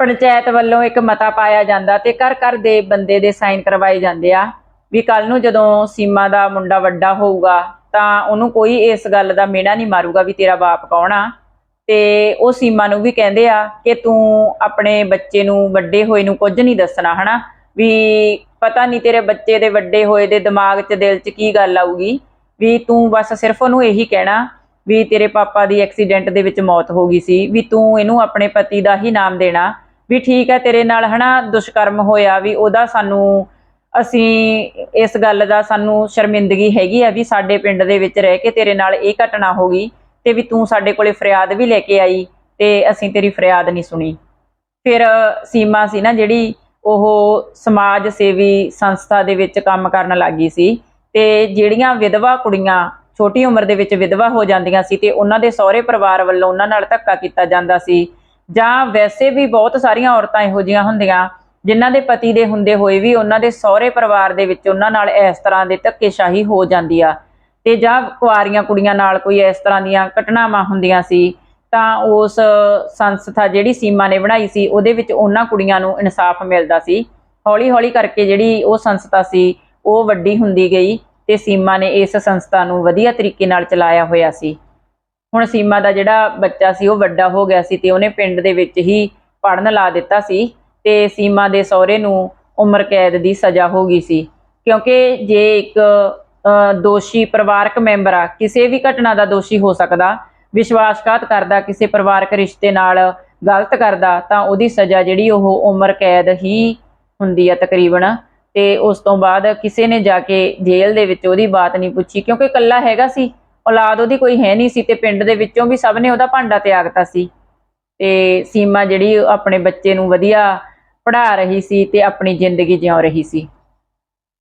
ਪੰਚਾਇਤ ਵੱਲੋਂ ਇੱਕ ਮਤਾ ਪਾਇਆ ਜਾਂਦਾ ਤੇ ਘਰ ਘਰ ਦੇ ਬੰਦੇ ਦੇ ਸਾਈਨ ਕਰਵਾਏ ਜਾਂਦੇ ਆ ਵੀ ਕੱਲ ਨੂੰ ਜਦੋਂ ਸੀਮਾ ਦਾ ਮੁੰਡਾ ਵੱਡਾ ਹੋਊਗਾ, ਤਾਂ ਉਹਨੂੰ ਕੋਈ ਇਸ ਗੱਲ ਦਾ ਮਿਹਣਾ ਨਹੀਂ ਮਾਰੂਗਾ ਵੀ ਤੇਰਾ ਬਾਪ ਕੌਣ ਆ। ਤੇ ਉਹ ਸੀਮਾ ਨੂੰ ਵੀ ਕਹਿੰਦੇ ਆ ਕਿ ਤੂੰ ਆਪਣੇ ਬੱਚੇ ਨੂੰ ਵੱਡੇ ਹੋਏ ਨੂੰ ਕੁਝ ਨਹੀਂ ਦੱਸਣਾ, ਹਨਾ? ਵੀ ਪਤਾ ਨਹੀਂ ਤੇਰੇ ਬੱਚੇ ਦੇ ਵੱਡੇ ਹੋਏ ਦੇ ਦਿਮਾਗ 'ਚ, ਦਿਲ 'ਚ ਕੀ ਗੱਲ ਆਊਗੀ? ਵੀ ਤੂੰ ਬਸ ਸਿਰਫ ਉਹਨੂੰ ਇਹੀ ਕਹਿਣਾ ਵੀ ਤੇਰੇ ਪਾਪਾ ਦੀ ਐਕਸੀਡੈਂਟ ਦੇ ਵਿੱਚ ਮੌਤ ਹੋ ਗਈ ਸੀ, ਵੀ ਤੂੰ ਇਹਨੂੰ ਆਪਣੇ ਪਤੀ ਦਾ ਹੀ ਨਾਮ ਦੇਣਾ, ਵੀ ਠੀਕ ਹੈ ਤੇਰੇ ਨਾਲ, ਹਨਾ, ਦੁਸ਼ਕਰਮ ਹੋਇਆ ਵੀ ਉਹਦਾ ਸਾਨੂੰ, ਅਸੀਂ ਇਸ ਗੱਲ ਦਾ ਸਾਨੂੰ ਸ਼ਰਮਿੰਦਗੀ ਹੈਗੀ ਆ ਵੀ ਸਾਡੇ ਪਿੰਡ ਦੇ ਵਿੱਚ ਰਹਿ ਕੇ ਤੇਰੇ ਨਾਲ ਇਹ ਘਟਨਾ ਹੋ ਗਈ। ਤੇ ਵੀ ਤੂੰ ਸਾਡੇ ਕੋਲੇ ਫਰਿਆਦ ਵੀ ਲੈ ਕੇ ਆਈ ਤੇ ਅਸੀਂ ਤੇਰੀ ਫਰਿਆਦ ਨਹੀਂ ਸੁਣੀ। ਫਿਰ ਸੀਮਾ ਸੀ ਨਾ ਜਿਹੜੀ ਉਹ ਸਮਾਜ ਸੇਵੀ ਸੰਸਥਾ ਦੇ ਵਿੱਚ ਕੰਮ ਕਰਨ ਲੱਗੀ ਸੀ ਤੇ ਜਿਹੜੀਆਂ ਵਿਧਵਾ ਕੁੜੀਆਂ ਛੋਟੀ ਉਮਰ ਦੇ ਵਿੱਚ ਵਿਧਵਾ ਹੋ ਜਾਂਦੀਆਂ ਸੀ ਤੇ ਉਹਨਾਂ ਦੇ ਸਹੁਰੇ ਪਰਿਵਾਰ ਵੱਲੋਂ ਉਹਨਾਂ ਨਾਲ ਧੱਕਾ ਕੀਤਾ ਜਾਂਦਾ ਸੀ। ਜਾਂ ਵੈਸੇ ਵੀ ਬਹੁਤ ਸਾਰੀਆਂ ਔਰਤਾਂ ਇਹੋ ਜਿਹੀਆਂ ਹੁੰਦੀਆਂ ਜਿਨ੍ਹਾਂ ਦੇ ਪਤੀ ਦੇ ਹੁੰਦੇ ਹੋਏ ਵੀ ਉਹਨਾਂ ਦੇ ਸਹੁਰੇ ਪਰਿਵਾਰ ਦੇ ਵਿੱਚ ਉਹਨਾਂ ਨਾਲ ਇਸ ਤਰ੍ਹਾਂ ਦੇ ਧੱਕੇਸ਼ਾਹੀ ਹੋ ਜਾਂਦੀ ਆ। ਤੇ ਜਾਂ ਕੁਆਰੀਆਂ ਕੁੜੀਆਂ ਨਾਲ ਕੋਈ ਇਸ ਤਰ੍ਹਾਂ ਦੀਆਂ ਘਟਨਾਵਾਂ ਹੁੰਦੀਆਂ ਸੀ, ਤਾਂ ਉਸ ਸੰਸਥਾ ਜਿਹੜੀ ਸੀਮਾ ਨੇ ਬਣਾਈ ਸੀ, ਉਹਦੇ ਵਿੱਚ ਉਹਨਾਂ ਕੁੜੀਆਂ ਨੂੰ ਇਨਸਾਫ ਮਿਲਦਾ ਸੀ। ਹੌਲੀ-ਹੌਲੀ ਕਰਕੇ ਜਿਹੜੀ ਉਹ ਸੰਸਥਾ ਸੀ, ਉਹ ਵੱਡੀ ਹੁੰਦੀ ਗਈ ਤੇ ਸੀਮਾ ਨੇ ਇਸ ਸੰਸਥਾ ਨੂੰ ਵਧੀਆ ਤਰੀਕੇ ਨਾਲ ਚਲਾਇਆ ਹੋਇਆ ਸੀ। ਹੁਣ ਸੀਮਾ ਦਾ ਜਿਹੜਾ ਬੱਚਾ ਸੀ, ਉਹ ਵੱਡਾ ਹੋ ਗਿਆ ਸੀ ਤੇ ਉਹਨੇ ਪਿੰਡ ਦੇ ਵਿੱਚ ਹੀ ਪੜਨ ਲਾ ਦਿੱਤਾ ਸੀ ਤੇ ਸੀਮਾ ਦੇ ਸਹੁਰੇ ਨੂੰ ਉਮਰ ਕੈਦ ਦੀ ਸਜ਼ਾ ਹੋ ਗਈ ਸੀ। ਕਿਉਂਕਿ ਜੇ ਇੱਕ ਦੋਸ਼ੀ ਪਰਿਵਾਰਕ ਮੈਂਬਰ ਆ। ਕਿਸੇ ਵੀ ਘਟਨਾ ਦਾ ਦੋਸ਼ੀ ਹੋ ਸਕਦਾ। ਵਿਸ਼ਵਾਸਘਾਤ ਕਰਦਾ, ਕਿਸੇ ਪਰਿਵਾਰਕ ਰਿਸ਼ਤੇ ਨਾਲ ਗਲਤ ਕਰਦਾ, ਤਾਂ ਉਹਦੀ ਸਜ਼ਾ ਜਿਹੜੀ ਉਹ ਉਮਰ ਕੈਦ ਹੀ ਹੁੰਦੀ ਆ ਤਕਰੀਬਨ। ਤੇ ਉਸ ਤੋਂ ਬਾਅਦ ਕਿਸੇ ਨੇ ਜਾ ਕੇ ਜੇਲ੍ਹ ਦੇ ਵਿੱਚ ਉਹਦੀ ਬਾਤ ਨਹੀਂ ਪੁੱਛੀ, ਕਿਉਂਕਿ ਇਕੱਲਾ ਹੈਗਾ ਸੀ। ਔਲਾਦ ਉਹਦੀ ਕੋਈ ਹੈ ਨਹੀਂ ਸੀ ਤੇ ਪਿੰਡ ਦੇ ਵਿੱਚੋਂ ਵੀ ਸਭ ਨੇ ਉਹਦਾ ਭਾਂਡਾ ਤਿਆਗਤਾ ਸੀ। ਤੇ ਸੀਮਾ ਜਿਹੜੀ ਆਪਣੇ ਬੱਚੇ ਨੂੰ ਵਧੀਆ ਪੜ੍ਹਾ ਰਹੀ ਸੀ ਤੇ ਆਪਣੀ ਜ਼ਿੰਦਗੀ ਜਿਉ ਰਹੀ ਸੀ।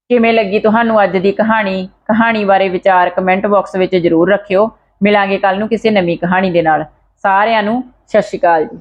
ਕਿਵੇਂ ਲੱਗੀ ਤੁਹਾਨੂੰ ਅੱਜ ਦੀ ਕਹਾਣੀ? ਕਹਾਣੀ ਬਾਰੇ ਵਿਚਾਰ ਕਮੈਂਟ ਬਾਕਸ ਵਿੱਚ ਜ਼ਰੂਰ ਰੱਖਿਓ। ਮਿਲਾਂਗੇ ਕੱਲ ਨੂੰ ਕਿਸੇ ਨਵੀਂ ਕਹਾਣੀ ਦੇ ਨਾਲ। ਸਾਰਿਆਂ ਨੂੰ ਸਤਿ ਸ਼੍ਰੀ ਅਕਾਲ ਜੀ।